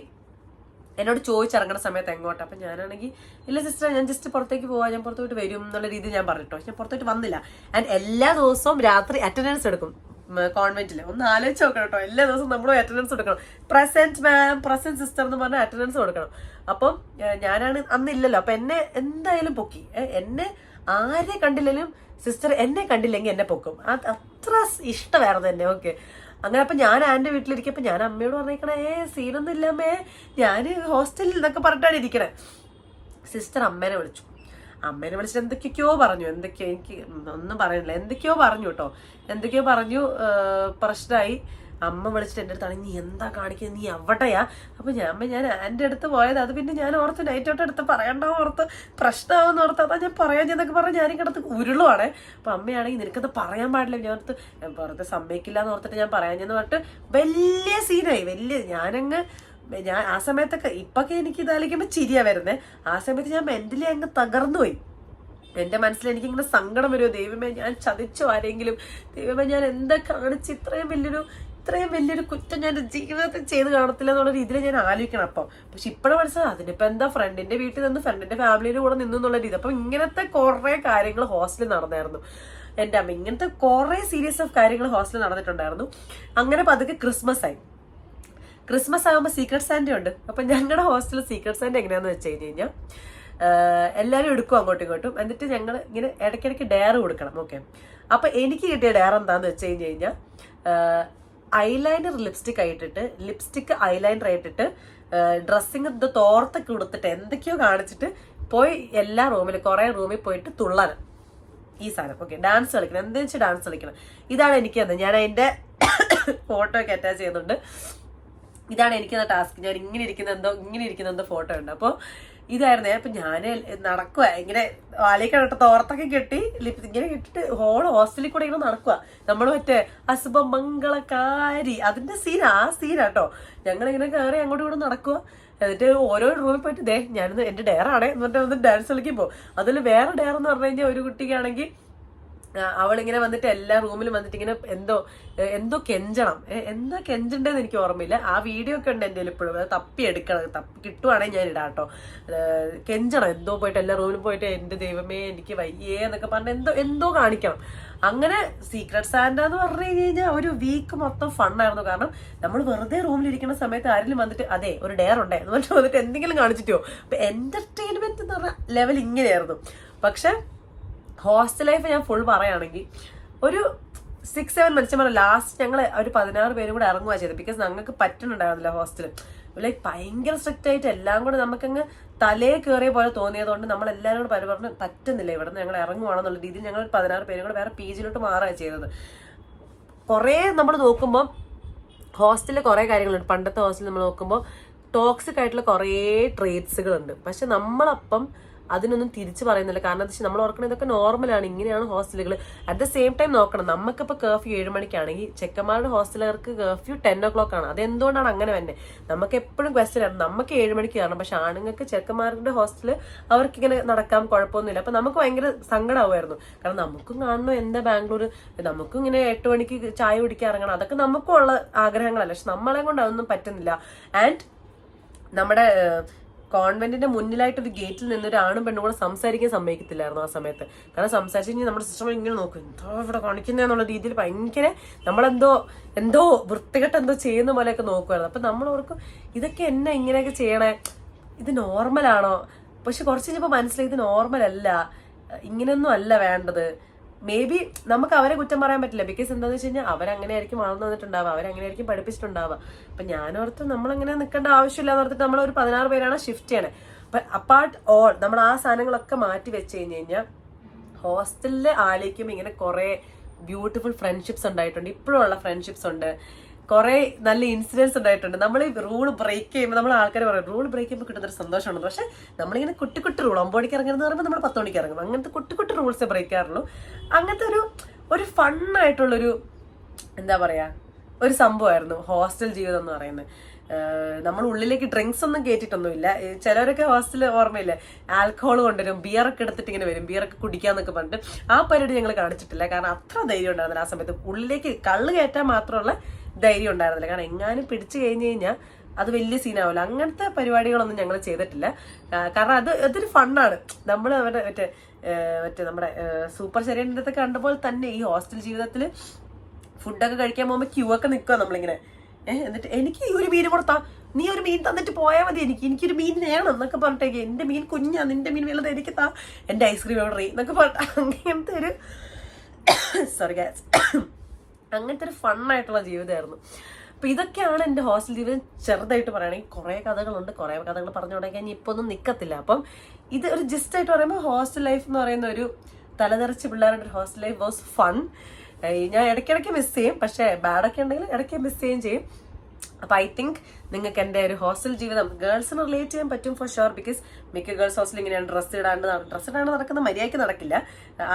[SPEAKER 1] എന്നോട് ചോദിച്ചിറങ്ങുന്ന സമയത്ത് എങ്ങോട്ട്? അപ്പം ഞാനാണെങ്കിൽ ഇല്ല സിസ്റ്റർ ഞാൻ ജസ്റ്റ് പുറത്തേക്ക് പോവാ ഞാൻ പുറത്തോട്ട് വരും എന്നുള്ള രീതിയിൽ ഞാൻ പറഞ്ഞിട്ടോ. ഞാൻ പുറത്തോട്ട് വന്നില്ല. ആൻഡ് എല്ലാ ദിവസവും രാത്രി അറ്റൻഡൻസ് എടുക്കും കോൺവെന്റിൽ ഒന്ന് ആലോചിച്ച് നോക്കണം കേട്ടോ എല്ലാ ദിവസവും നമ്മൾ അറ്റൻഡൻസ് കൊടുക്കണം പ്രസന്റ് മാം പ്രസന്റ് സിസ്റ്റർ എന്ന് പറഞ്ഞാൽ അറ്റൻഡൻസ് കൊടുക്കണം. അപ്പം ഞാനാണ് അന്നില്ലല്ലോ. അപ്പം എന്നെ എന്തായാലും പൊക്കി. എന്നെ ആരെ കണ്ടില്ലെങ്കിലും സിസ്റ്റർ എന്നെ കണ്ടില്ലെങ്കിൽ എന്നെ പൊക്കും. അത് അത്ര ഇഷ്ടമായിരുന്നു എന്നെ ഓക്കെ അങ്ങനെ അപ്പൊ ഞാൻ ആന്റെ വീട്ടിലിരിക്കപ്പോ ഞാൻ അമ്മയോട് പറഞ്ഞേക്കണേ ഏ സീനൊന്നും ഇല്ലമ്മേ ഞാൻ ഹോസ്റ്റലിൽ എന്നൊക്കെ പറഞ്ഞിട്ടാണ് ഇരിക്കണേ. സിസ്റ്റർ അമ്മേനെ വിളിച്ചു. അമ്മേനെ വിളിച്ചിട്ട് എന്തൊക്കെയോ പറഞ്ഞു. എന്തൊക്കെയോ എനിക്ക് ഒന്നും പറയുന്നില്ല എന്തൊക്കെയോ പറഞ്ഞു കേട്ടോ. എന്തൊക്കെയോ പറഞ്ഞു പ്രശ്നമായി. അമ്മ വിളിച്ചിട്ട് എന്റെ അടുത്താണ് നീ എന്താ കാണിക്കുന്നത് നീ അവിടെയാ അപ്പൊ ഞാൻ അമ്മ ഞാൻ ആന്റെ അടുത്ത് പോയത്. അത് പിന്നെ ഞാൻ ഓർത്ത് നൈറ്റ് ഔട്ട് എടുത്ത് പറയണ്ടോ ഓർത്ത് പ്രശ്നമാവെന്ന് ഓർത്ത് അതാ ഞാൻ പറയാൻ എന്നൊക്കെ പറഞ്ഞ് ഞാനും കിടത്ത് ഉരുളുവാണേ. അപ്പൊ അമ്മയാണെങ്കിൽ നിനക്കത് പറയാൻ പാടില്ല. ഞാൻ ഓർത്ത് പുറത്ത് സമ്മതിക്കില്ല എന്ന് ഓർത്തിട്ട് ഞാൻ പറയാൻ ചെന്ന് പറഞ്ഞിട്ട് വലിയ സീനായി വലിയ ഞാനങ്ങ് ഞാൻ ആ സമയത്തൊക്കെ ഇപ്പൊക്കെ എനിക്ക് ഇതാലോചിക്കുമ്പോൾ ചിരിയാ വരുന്നത് ആ സമയത്ത് ഞാൻ മെന്റലി അങ്ങ് തകർന്നു പോയി. എന്റെ മനസ്സിൽ എനിക്കിങ്ങനെ സങ്കടം വരുമോ ദൈവമേ ഞാൻ ചതിച്ചു ആരെങ്കിലും? ദൈവമേ ഞാൻ എന്താ കാണിച്ച് ഇത്രയും വലിയൊരു ഇത്രയും വലിയൊരു കുറ്റം ഞാൻ ജീവിതത്തിൽ ചെയ്ത് കാണത്തില്ല എന്നുള്ള രീതിയിൽ ഞാൻ ആലോചിക്കണം അപ്പം. പക്ഷെ ഇപ്പോഴും മനസ്സിലായി അതിനിപ്പോ എന്താ ഫ്രണ്ടിന്റെ വീട്ടിൽ നിന്ന് ഫ്രണ്ടിന്റെ ഫാമിലിയുടെ കൂടെ നിന്നു എന്നുള്ള രീതി. അപ്പൊ ഇങ്ങനത്തെ കുറെ കാര്യങ്ങൾ ഹോസ്റ്റലിൽ നടന്നായിരുന്നു. എന്റെ അമ്മ ഇങ്ങനത്തെ കുറെ സീരിയസ് ഓഫ് കാര്യങ്ങൾ ഹോസ്റ്റലിൽ നടന്നിട്ടുണ്ടായിരുന്നു. അങ്ങനെ പതുക്കെ ക്രിസ്മസ് ആയി. ക്രിസ്മസ് ആകുമ്പോൾ സീക്രട്ട് സാൻഡ ഉണ്ട്. അപ്പൊ ഞങ്ങളുടെ ഹോസ്റ്റലിൽ സീക്രട്ട് സാൻഡ എങ്ങനെയാന്ന് വെച്ച് കഴിഞ്ഞ് കഴിഞ്ഞാൽ എല്ലാവരും എടുക്കും അങ്ങോട്ടും ഇങ്ങോട്ടും. എന്നിട്ട് ഞങ്ങൾ ഇങ്ങനെ ഇടയ്ക്കിടയ്ക്ക് ഡയർ കൊടുക്കണം ഓക്കെ അപ്പൊ എനിക്ക് കിട്ടിയ ഡയർ എന്താണെന്ന് വെച്ച് കഴിഞ്ഞ് കഴിഞ്ഞാൽ ഐലൈനർ ലിപ്സ്റ്റിക് ആയിട്ടിട്ട് ലിപ്സ്റ്റിക് ഐലൈനർ ആയിട്ടിട്ട് ഡ്രസ്സിങ് ഇത് തോർത്തൊക്കെ കൊടുത്തിട്ട് എന്തൊക്കെയോ കാണിച്ചിട്ട് പോയി എല്ലാ റൂമിലും കുറെ റൂമിൽ പോയിട്ട് തുള്ളണം ഈ സാധനം. ഓക്കെ ഡാൻസ് കളിക്കണം. എന്തെന്ന് വെച്ചാൽ ഡാൻസ് കളിക്കണം? ഇതാണ് എനിക്ക് തന്നെ ഞാൻ അതിന്റെ (coughs) ഫോട്ടോ ഒക്കെ അറ്റാച്ച് ചെയ്യുന്നുണ്ട്. ഇതാണ് എനിക്ക് ടാസ്ക് ഞാൻ ഇങ്ങനെ ഇരിക്കുന്ന എന്തോ ഇങ്ങനെ ഇരിക്കുന്ന എന്തോ ഫോട്ടോ ഉണ്ട്. അപ്പോൾ ഇതായിരുന്നു. അപ്പൊ ഞാൻ നടക്കുക ഇങ്ങനെ വാലിക്കടട്ട് തോർത്തൊക്കെ കെട്ടി ലിപ് ഇങ്ങനെ കെട്ടിട്ട് ഹോൾ ഹോസ്റ്റലിൽ കൂടെ ഇങ്ങനെ നടക്കുക നമ്മൾ മറ്റേ അസുഭ മംഗളകാരി. അതിന്റെ സീൻ ആ സീനാട്ടോ ഞങ്ങൾ ഇങ്ങനെ കയറി അങ്ങോട്ടും ഇങ്ങോട്ടും നടക്കുക എന്നിട്ട് ഓരോ റൂമിൽ പോയിട്ട് ദേ ഞാനിന്ന് എന്റെ ഡയറാണ് എന്നിട്ട് ഒന്ന് ഡാൻസ് കളിക്കുമ്പോൾ അതിൽ വേറെ ഡയർ എന്ന് പറഞ്ഞു കഴിഞ്ഞാൽ ഒരു കുട്ടിക്കാണെങ്കിൽ അവളിങ്ങനെ വന്നിട്ട് എല്ലാ റൂമിലും വന്നിട്ട് ഇങ്ങനെ എന്തോ എന്തോ കെഞ്ചണം. എന്താ കെഞ്ചണ്ടെന്ന് എനിക്ക് ഓർമ്മയില്ല. ആ വീഡിയോ ഒക്കെ ഉണ്ട് എന്റെ ഇപ്പോഴും. തപ്പി എടുക്കണം. തപ്പി കിട്ടുവാണെങ്കിൽ ഞാൻ ഇടാം കേട്ടോ. കെഞ്ചണം. എന്തോ പോയിട്ട് എല്ലാ റൂമിലും പോയിട്ട് എന്റെ ദൈവമേ എനിക്ക് വയ്യേ എന്നൊക്കെ പറഞ്ഞ് എന്തോ എന്തോ കാണിക്കണം. അങ്ങനെ സീക്രട്ട് സാൻഡ എന്ന് പറഞ്ഞു കഴിഞ്ഞാൽ ഒരു വീക്ക് മൊത്തം ഫണ്ണായിരുന്നു കാരണം നമ്മൾ വെറുതെ റൂമിലിരിക്കുന്ന സമയത്ത് ആരെങ്കിലും വന്നിട്ട് അതെ ഒരു ഡെയർ ഉണ്ടേ എന്ന് പറഞ്ഞിട്ട് വന്നിട്ട് എന്തെങ്കിലും കാണിച്ചിട്ടോ. അപ്പൊ എന്റർടൈൻമെന്റ് എന്ന് പറഞ്ഞ ലെവൽ ഇങ്ങനെയായിരുന്നു. പക്ഷെ ഹോസ്റ്റൽ ലൈഫ് ഞാൻ ഫുൾ പറയുകയാണെങ്കിൽ ഒരു സിക്സ് സെവൻ മനുഷ്യന്മാർ ലാസ്റ്റ് ഞങ്ങൾ ഒരു പതിനാറ് പേരും കൂടെ ഇറങ്ങുക ചെയ്തത്. ബിക്കോസ് ഞങ്ങൾക്ക് പറ്റുന്നുണ്ടായിരുന്നില്ല ഹോസ്റ്റൽ ലൈക്ക് ഭയങ്കര സ്ട്രിക്റ്റ് ആയിട്ട് എല്ലാം കൂടെ നമുക്കങ്ങ് തലേ കയറിയ പോലെ തോന്നിയതുകൊണ്ട് നമ്മൾ എല്ലാവരും കൂടെ പരിപാടി പറ്റുന്നില്ല. ഇവിടെ നിന്ന് ഞങ്ങൾ ഇറങ്ങുവാണെന്നുള്ള രീതിയിൽ ഞങ്ങൾ പതിനാറ് പേരും കൂടെ വേറെ പി ജിയിലോട്ട് മാറുകയാണ് ചെയ്തത്. കുറേ നമ്മൾ നോക്കുമ്പോൾ ഹോസ്റ്റലിൽ കുറേ കാര്യങ്ങളുണ്ട്. പണ്ടത്തെ ഹോസ്റ്റലിൽ നമ്മൾ നോക്കുമ്പോൾ ടോക്സിക് ആയിട്ടുള്ള കുറേ ട്രേറ്റ്സുകളുണ്ട് പക്ഷെ നമ്മളപ്പം അതിനൊന്നും തിരിച്ചു പറയുന്നില്ല. കാരണം എന്താ നമ്മൾ ഓർക്കണം ഇതൊക്കെ നോർമലാണ് ഇങ്ങനെയാണ് ഹോസ്റ്റലുകൾ അറ്റ് ദ സെയിം ടൈം നോക്കണം. നമുക്കിപ്പോൾ കർഫ്യൂ ഏഴ് മണിക്കാണെങ്കിൽ ചെക്കന്മാരുടെ ഹോസ്റ്റലുകാർക്ക് കർഫ്യൂ ടെൻ ഒ ക്ലോക്ക് ആണ്. അതെന്തുകൊണ്ടാണ് അങ്ങനെ തന്നെ നമുക്ക് എപ്പോഴും ക്വസ്റ്റ്യൻ ആണ്. നമുക്ക് ഏഴ് മണിക്ക് കയറണം പക്ഷെ ആണുങ്ങൾക്ക് ചെക്കന്മാരുടെ ഹോസ്റ്റൽ അവർക്ക് ഇങ്ങനെ നടക്കാൻ കുഴപ്പമൊന്നുമില്ല. അപ്പൊ നമുക്ക് ഭയങ്കര സങ്കടമാവുമായിരുന്നു കാരണം നമുക്കും കാണണം എന്താ ബാംഗ്ലൂർ നമുക്കും ഇങ്ങനെ എട്ട് മണിക്ക് ചായ കുടിക്കാൻ ഇറങ്ങണം. അതൊക്കെ നമുക്കും ഉള്ള ആഗ്രഹങ്ങളല്ല. പക്ഷെ നമ്മളെ കൊണ്ട് അതൊന്നും പറ്റുന്നില്ല. ആൻഡ് നമ്മുടെ കോൺവെന്റിന്റെ മുന്നിലായിട്ട് ഒരു ഗേറ്റിൽ നിന്ന് ഒരു ആണും പെണ്ണും കൂടെ സംസാരിക്കാൻ സമ്മതിക്കത്തില്ലായിരുന്നു ആ സമയത്ത്. കാരണം സംസാരിച്ചു കഴിഞ്ഞാൽ നമ്മുടെ സിസ്റ്റർ ഇങ്ങനെ നോക്കും. എന്തോ ഇവിടെ കാണിക്കുന്നതെന്നുള്ള രീതിയിൽ ഭയങ്കര നമ്മളെന്തോ എന്തോ വൃത്തികെട്ട് എന്തോ ചെയ്യുന്ന പോലെയൊക്കെ നോക്കുമായിരുന്നു അപ്പൊ നമ്മൾ ഓർക്കും ഇതൊക്കെ എന്നെ ഇങ്ങനെയൊക്കെ ചെയ്യണേ? ഇത് നോർമലാണോ പക്ഷെ കുറച്ച് കഴിഞ്ഞപ്പോൾ മനസ്സിലായി ഇത് നോർമൽ അല്ല. ഇങ്ങനെയൊന്നും അല്ല വേണ്ടത്. മേ ബി നമുക്ക് അവരെ കുറ്റം പറയാൻ പറ്റില്ല. ബിക്കോസ് എന്താണെന്ന് വെച്ച് കഴിഞ്ഞാൽ അവരങ്ങനെ ആയിരിക്കും വളർന്നു വന്നിട്ടുണ്ടാവുക. അവരങ്ങനെ ആയിരിക്കും പഠിപ്പിച്ചിട്ടുണ്ടാവുക. അപ്പൊ ഞാനോർത്ത് നമ്മളങ്ങനെ നിൽക്കേണ്ട ആവശ്യമില്ല എന്ന് ഓർത്തിട്ട് നമ്മൾ ഒരു പതിനാറ് പേരാണ് ഷിഫ്റ്റ് ചെയ്യണേ. അപ്പൊ അപ്പാർട്ട് ഓൾ നമ്മൾ ആ സാധനങ്ങളൊക്കെ മാറ്റി വെച്ച് കഴിഞ്ഞ് കഴിഞ്ഞാൽ ഹോസ്റ്റലിൽ ആലോചിക്കുമ്പോൾ ഇങ്ങനെ കുറേ ബ്യൂട്ടിഫുൾ ഫ്രണ്ട്ഷിപ്സ് ഉണ്ടായിട്ടുണ്ട്. ഇപ്പോഴും ഉള്ള ഫ്രണ്ട്ഷിപ്സ് ഉണ്ട്. കുറെ നല്ല ഇൻസിഡൻസ് ഉണ്ടായിട്ടുണ്ട്. നമ്മൾ ഈ റൂൾ ബ്രേക്ക് ചെയ്യുമ്പോൾ നമ്മൾ ആൾക്കാർ പറയും റൂൾ ബ്രേക്ക് ചെയ്യുമ്പോൾ കിട്ടുന്നൊരു സന്തോഷമുണ്ട് പക്ഷെ നമ്മളിങ്ങനെ കുട്ടി കുട്ടി റൂൾ ഒമ്പത് മണിക്ക് ഇറങ്ങുന്നത് പറയുമ്പോൾ നമ്മൾ പത്ത് മണിക്ക് ഇറങ്ങും. അങ്ങനത്തെ കുട്ടി കുട്ടി റൂൾസേ ബ്രേക്ക് ചെയ്യാറുള്ളൂ. അങ്ങനത്തെ ഒരു ഒരു ഫണ്ണായിട്ടുള്ളൊരു എന്താ പറയാ ഒരു സംഭവമായിരുന്നു ഹോസ്റ്റൽ ജീവിതം എന്ന് പറയുന്നത്. നമ്മൾ ഉള്ളിലേക്ക് ഡ്രിങ്ക്സ് ഒന്നും കയറ്റിയിട്ടൊന്നുമില്ല ചിലരൊക്കെ ഹോസ്റ്റലിൽ ഓർമ്മയില്ല? ആൽക്കഹോൾ കൊണ്ടുവരും ബിയറൊക്കെ എടുത്തിട്ട് ഇങ്ങനെ വരും. ബിയറൊക്കെ കുടിക്കാന്നൊക്കെ പറഞ്ഞിട്ട്. ആ പരിപാടി ഞങ്ങൾ കാണിച്ചിട്ടില്ല കാരണം അത്ര ധൈര്യം ഉണ്ടായിരുന്നില്ല ആ സമയത്ത്. ഉള്ളിലേക്ക് കള്ള് കയറ്റാൻ മാത്രമുള്ള ധൈര്യം ഉണ്ടായിരുന്നില്ല. കാരണം എങ്ങാനും പിടിച്ചു കഴിഞ്ഞ് കഴിഞ്ഞാൽ അത് വലിയ സീനാവില്ല അങ്ങനത്തെ പരിപാടികളൊന്നും ഞങ്ങൾ ചെയ്തിട്ടില്ല. കാരണം അത് അതൊരു ഫണ്ണാണ് നമ്മൾ അവരുടെ മറ്റേ മറ്റേ നമ്മുടെ സൂപ്പർ ശരീരത്തെ കണ്ടപ്പോൾ തന്നെ ഈ ഹോസ്റ്റൽ ജീവിതത്തിൽ ഫുഡൊക്കെ കഴിക്കാൻ പോകുമ്പോൾ ക്യൂ ഒക്കെ നിൽക്കുക നമ്മളിങ്ങനെ. ഏഹ് എന്നിട്ട് എനിക്ക് ഒരു മീൻ കൊടുത്താ? നീ ഒരു മീൻ തന്നിട്ട് പോയാൽ മതി എനിക്ക്. എനിക്കൊരു മീൻ വേണം എന്നൊക്കെ പറഞ്ഞിട്ടേക്ക്. എന്റെ മീൻ കുഞ്ഞാ നിന്റെ മീൻ വലുത് എനിക്ക് താ. എന്റെ ഐസ്ക്രീം ഓർഡർ ചെയ്യും എന്നൊക്കെ പറഞ്ഞിട്ട് അങ്ങനത്തെ ഒരു (coughs) സോറി ഗ്യാസ് (coughs) അങ്ങനത്തെ ഒരു ഫണ്ണായിട്ടുള്ള ജീവിതമായിരുന്നു. അപ്പൊ ഇതൊക്കെയാണ് എന്റെ ഹോസ്റ്റൽ ജീവിതം ചെറുതായിട്ട് പറയുകയാണെങ്കിൽ. കുറേ കഥകളുണ്ട് കുറേ കഥകൾ പറഞ്ഞു തുടങ്ങി ഇപ്പൊ ഒന്നും നിൽക്കത്തില്ല അപ്പം ഇത് ഒരു ജസ്റ്റ് ആയിട്ട് പറയുമ്പോൾ ഹോസ്റ്റൽ ലൈഫ് എന്ന് പറയുന്ന ഒരു തലതെറിച്ച് പിള്ളേരുടെ ഹോസ്റ്റൽ ലൈഫ് വാസ് ഫൺ ഞാൻ ഇടയ്ക്കിടയ്ക്ക് മിസ് ചെയ്യും. പക്ഷേ ബാഡൊക്കെ ഉണ്ടെങ്കിൽ ഇടയ്ക്ക് മിസ് ചെയ്യുകയും ചെയ്യും. അപ്പൊ ഐ തിങ്ക് നിങ്ങൾക്ക് എന്റെ ഒരു ഹോസ്റ്റൽ ജീവിതം ഗേൾസിന് റിലേറ്റ് ചെയ്യാൻ പറ്റും ഫോർ ഷുവർ ബിക്കോസ് മിക്ക ഗേൾസ് ഹോസ്റ്റൽ ഇങ്ങനെയാണ് ഡ്രസ്സ് ഇടാണ്ട് ഡ്രസ്സ് ഇടാണ്ട് നടക്കുന്ന മര്യാദയ്ക്ക് നടക്കില്ല.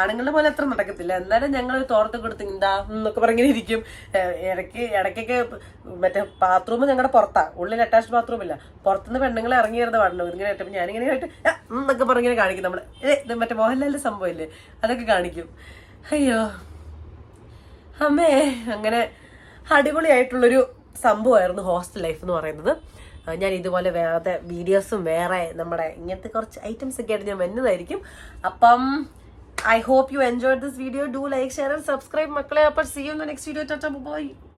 [SPEAKER 1] ആണുങ്ങളുടെ പോലെ അത്ര നടക്കത്തില്ല. എന്നാലും ഞങ്ങൾ തോർത്ത് കൊടുത്ത് എന്താ എന്നൊക്കെ പറഞ്ഞിങ്ങനെ ഇരിക്കും. ഇടയ്ക്ക് ഇടയ്ക്കൊക്കെ മറ്റേ ബാത്റൂം ഞങ്ങളുടെ പുറത്താണ് ഉള്ളിൽ അറ്റാച്ച്ഡ് ബാത്റൂം ഇല്ല. പുറത്തുനിന്ന് പെണ്ണുങ്ങളെ ഇറങ്ങി വരുന്ന പാടുന്നു ഇങ്ങനെ ആയിട്ട് ഞാനിങ്ങനെ ആയിട്ട് എന്നൊക്കെ പറഞ്ഞിങ്ങനെ കാണിക്കും നമ്മൾ ഇത് മറ്റേ മോഹൻലാലിന്റെ സംഭവമില്ലേ? അതൊക്കെ കാണിക്കും. അയ്യോ. അമ്മേ അങ്ങനെ അടിപൊളിയായിട്ടുള്ളൊരു സംഭവമായിരുന്നു ഹോസ്റ്റൽ ലൈഫ് എന്ന് പറയുന്നത്. ഞാൻ ഇതുപോലെ വേറെ വീഡിയോസും വേറെ നമ്മുടെ ഇങ്ങനത്തെ കുറച്ച് ഐറ്റംസ് ഒക്കെ ആയിട്ട് ഞാൻ വരുന്നതായിരിക്കും അപ്പം I hope you enjoy this video do like share and subscribe മക്കളെ. അപ്പോൾ see you next video bye